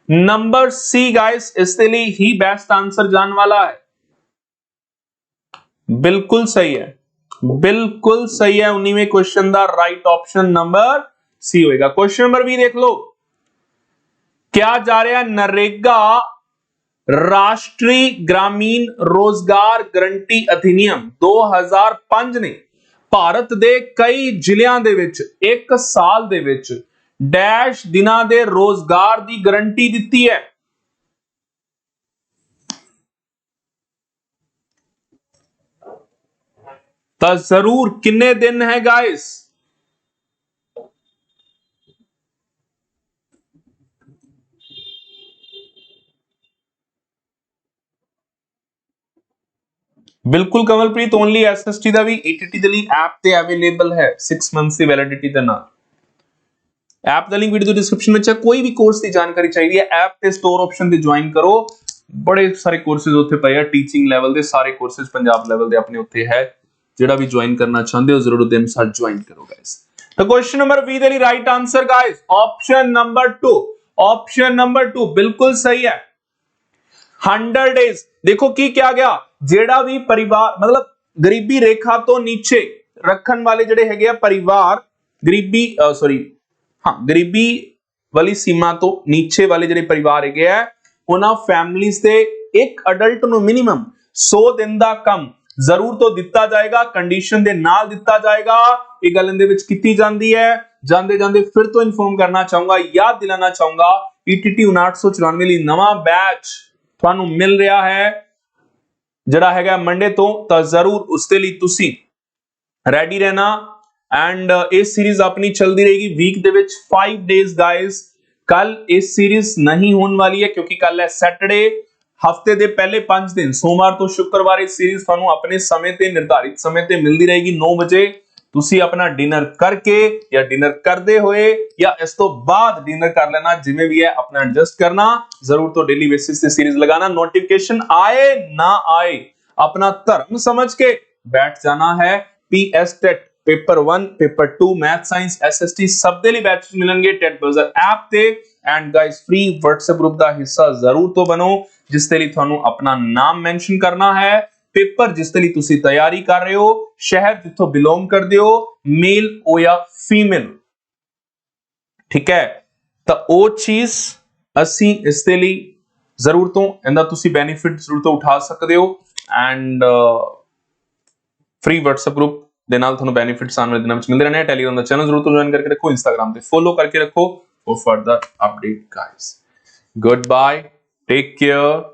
number C guys ਇਸ ਦੇ ਲਈ ਹੀ ਬੈਸਟ ਆਨਸਰ ਜਾਣ ਵਾਲਾ ਹੈ ਬਿਲਕੁਲ ਸਹੀ ਹੈ ਬਿਲਕੁਲ ਸਹੀ ਹੈ 19ਵੇਂ ਕੁਐਸਚਨ ਦਾ ਰਾਈਟ ਆਪਸ਼ਨ ਨੰਬਰ ਸੀ ਹੋਏਗਾ ਕੁਐਸਚਨ ਨੰਬਰ 20 ਦੇਖ ਲਓ ਕਿਹਾ ਜਾ ਰਿਹਾ ਨਰੇਗਾ ਰਾਸ਼ਟਰੀ ਗ੍ਰਾਮੀਣ ਰੋਜ਼ਗਾਰ ਗਰੰਟੀ ਅਧਿਨਿਯਮ 2005 ਨੇ ਭਾਰਤ ਦੇ ਕਈ ਜ਼ਿਲ੍ਹਿਆਂ ਦੇ ਵਿੱਚ, ਇੱਕ ਸਾਲ ਦੇ ਵਿੱਚ ਡੈਸ਼ ਦਿਨਾਂ ਦੇ ਰੋਜ਼ਗਾਰ ਦੀ ਗਰੰਟੀ ਦਿੱਤੀ ਹੈ। ਤਾਂ ਜ਼ਰੂਰ ਕਿੰਨੇ ਦਿਨ ਹੈ ਗਾਇਸ ਬਿਲਕੁਲ ਕਮਲਪ੍ਰੀਤ ਓਨਲੀ ਐਸਐਸਟੀ ਦਾ ਵੀ ਈਟੀਟੀ ਦੇ ਲਈ ਐਪ ਤੇ ਅਵੇਲੇਬਲ ਹੈ 6 ਮੰਥਸ ਦੀ ਵੈਲਿਡਿਟੀ ਦੇ ਨਾਲ ਐਪ ਦਾ ਲਿੰਕ ਵੀਡੀਓ ਦੇ ਡਿਸਕ੍ਰਿਪਸ਼ਨ ਵਿੱਚ ਹੈ ਕੋਈ ਵੀ ਕੋਰਸ ਦੀ ਜਾਣਕਾਰੀ ਚਾਹੀਦੀ ਹੈ ਐਪ ਤੇ ਸਟੋਰ ਆਪਸ਼ਨ ਤੇ ਜੁਆਇਨ ਕਰੋ ਬੜੇ ਸਾਰੇ ਕੋਰਸਸ ਉੱਥੇ ਪਏ ਆ ਟੀਚਿੰਗ ਲੈਵਲ ਦੇ ਸਾਰੇ ਕੋਰਸਸ ਪੰਜਾਬ ਲੈਵਲ ਦੇ ਆਪਣੇ ਉੱਥੇ ਹੈ ਜਿਹੜਾ ਵੀ ਜੁਆਇਨ ਕਰਨਾ ਚਾਹੁੰਦੇ ਹੋ ਜ਼ਰੂਰ ਉਹਦੇ ਅਨੁਸਾਰ ਜੁਆਇਨ ਕਰੋ ਗਾਇਸ ਤਾਂ ਕੁਐਸਚਨ ਨੰਬਰ 20 ਦੇ ਲਈ right answer guys option number 2 option number 2 ਬਿਲਕੁਲ ਸਹੀ ਹੈ 100 ਡੇਜ਼। ਦੇਖੋ ਕੀ ਕਿਹਾ ਗਿਆ। ਜਿਹੜਾ ਵੀ ਪਰਿਵਾਰ, ਮਤਲਬ ਗਰੀਬੀ ਰੇਖਾ ਤੋਂ ਨੀਚੇ ਰੱਖਣ ਵਾਲੇ ਜਿਹੜੇ ਹੈਗੇ ਆ ਪਰਿਵਾਰ, ਗਰੀਬੀ ਸੌਰੀ ਹਾਂ, ਗਰੀਬੀ ਵਾਲੀ ਸੀਮਾ ਤੋਂ ਨੀਚੇ ਵਾਲੇ ਜਿਹੜੇ ਪਰਿਵਾਰ ਹੈਗੇ ਆ, ਉਹਨਾਂ ਫੈਮਲੀਆਂ ਦੇ ਇੱਕ ਅਡਲਟ ਨੂੰ ਮਿਨੀਮਮ 100 ਦਿਨ ਦਾ ਕੰਮ ਜ਼ਰੂਰ ਤੋਂ ਦਿੱਤਾ ਜਾਏਗਾ ਕੰਡੀਸ਼ਨ ਦੇ ਨਾਲ ਦਿੱਤਾ ਜਾਏਗਾ। ਇਹ ਗੱਲ ਇਹਦੇ ਵਿੱਚ ਕੀਤੀ ਜਾਂਦੀ ਹੈ। ਜਾਂਦੇ ਜਾਂਦੇ ਫਿਰ ਤੋਂ ਇਨਫੋਰਮ ਕਰਨਾ ਚਾਹੂੰਗਾ, ਯਾਦ ਦਿਲਾਣਾ ਚਾਹੂੰਗਾ ETT 994 ਲਈ ਨਵਾਂ ਬੈਚ ਤੁਹਾਨੂੰ ਮਿਲ ਰਿਹਾ ਹੈ, ਜਿਹੜਾ ਹੈਗਾ ਮੰਡੇ ਤੋਂ, ਤਾਂ ਜ਼ਰੂਰ ਉਸ ਦੇ ਲਈ ਤੁਸੀਂ ਰੈਡੀ ਰਹਿਣਾ। ਐਂਡ ਇਹ ਸੀਰੀਜ਼ ਆਪਣੀ ਚੱਲਦੀ ਰਹੇਗੀ ਵੀਕ ਦੇ ਵਿੱਚ। 5 ਡੇਜ਼ ਗਾਇਸ ਕੱਲ ਇਹ ਸੀਰੀਜ਼ ਨਹੀਂ ਹੋਣ ਵਾਲੀ ਹੈ, ਕਿਉਂਕਿ ਕੱਲ ਹੈ ਸੈਟਰਡੇ ਹਫ਼ਤੇ ਦੇ ਪਹਿਲੇ 5 ਦਿਨ, ਸੋਮਵਾਰ ਤੋਂ ਸ਼ੁੱਕਰਵਾਰ ਇਹ ਸੀਰੀਜ਼ ਤੁਹਾਨੂੰ ਆਪਣੇ ਸਮੇਂ ਤੇ, ਨਿਰਧਾਰਿਤ ਸਮੇਂ ਤੇ ਮਿਲਦੀ ਰਹੇਗੀ 9 ਵਜੇ। ਤੁਸੀਂ ਆਪਣਾ ਡਿਨਰ ਕਰਕੇ ਜਾਂ ਡਿਨਰ ਕਰਦੇ ਹੋਏ ਜਾਂ ਇਸ ਤੋਂ ਬਾਅਦ ਡਿਨਰ ਕਰ ਲੈਣਾ, ਜਿਵੇਂ ਵੀ ਹੈ, ਆਪਣਾ ਐਡਜਸਟ ਕਰਨਾ। ਜ਼ਰੂਰ ਤੋਂ ਡੇਲੀ ਬੇਸਿਸ ਤੇ ਸੀਰੀਜ਼ ਲਗਾਣਾ ਨੋਟੀਫਿਕੇਸ਼ਨ ਆਏ, ਨਾ ਆਏ, ਆਪਣਾ ਧਰਮ ਸਮਝ ਕੇ ਬੈਠ ਜਾਣਾ ਹੈ। PS TET paper 1 paper 2 math science SST ਸਭ ਦੇ ਲਈ ਬੈਚਸ ਮਿਲਣਗੇ ਟੈਟ ਬਜ਼ਰ ਐਪ ਤੇ। And guys free WhatsApp group ਦਾ ਹਿੱਸਾ ਜ਼ਰੂਰ ਤੋਂ ਬਣੋ, ਜਿਸ ਦੇ ਲਈ ਤੁਹਾਨੂੰ ਆਪਣਾ ਨਾਮ ਮੈਂਸ਼ਨ ਕਰਨਾ ਹੈ। ਪੇਪਰ ਜਿਸ ਦੇ ਲਈ ਤੁਸੀਂ ਤਿਆਰੀ ਕਰ ਰਹੇ ਹੋ, ਸ਼ਹਿਰ ਜਿੱਥੋਂ ਬਿਲੋਂਗ ਕਰਦੇ ਹੋ ਮੇਲ ਹੋ ਜਾਂ ਫੀਮੇਲ ਠੀਕ ਹੈ? ਤਾਂ ਉਹ ਚੀਜ਼ ਅਸੀਂ ਇਸ ਦੇ ਲਈ ਜ਼ਰੂਰ ਤੋਂ ਇਹਦਾ ਤੁਸੀਂ ਬੈਨੀਫਿਟ ਜ਼ਰੂਰ ਤੋਂ ਉਠਾ ਸਕਦੇ ਹੋ ਐਂਡ ਫ੍ਰੀ WhatsApp ਗਰੁੱਪ ਦੇ ਨਾਲ ਤੁਹਾਨੂੰ ਬੈਨੀਫਿਟਸ ਆਉਣ ਵਾਲੇ ਦਿਨਾਂ ਵਿੱਚ ਮਿਲਦੇ ਰਹਿਣੇ ਟੈਲੀਗ੍ਰਾਮ ਦਾ ਚੈਨਲ ਜ਼ਰੂਰ ਤੋਂ ਜੁਆਇਨ ਕਰਕੇ ਰੱਖੋ ਇੰਸਟਾਗ੍ਰam ਤੇ ਫੋਲੋ ਕਰਕੇ ਰੱਖੋ। For further update guys good bye take care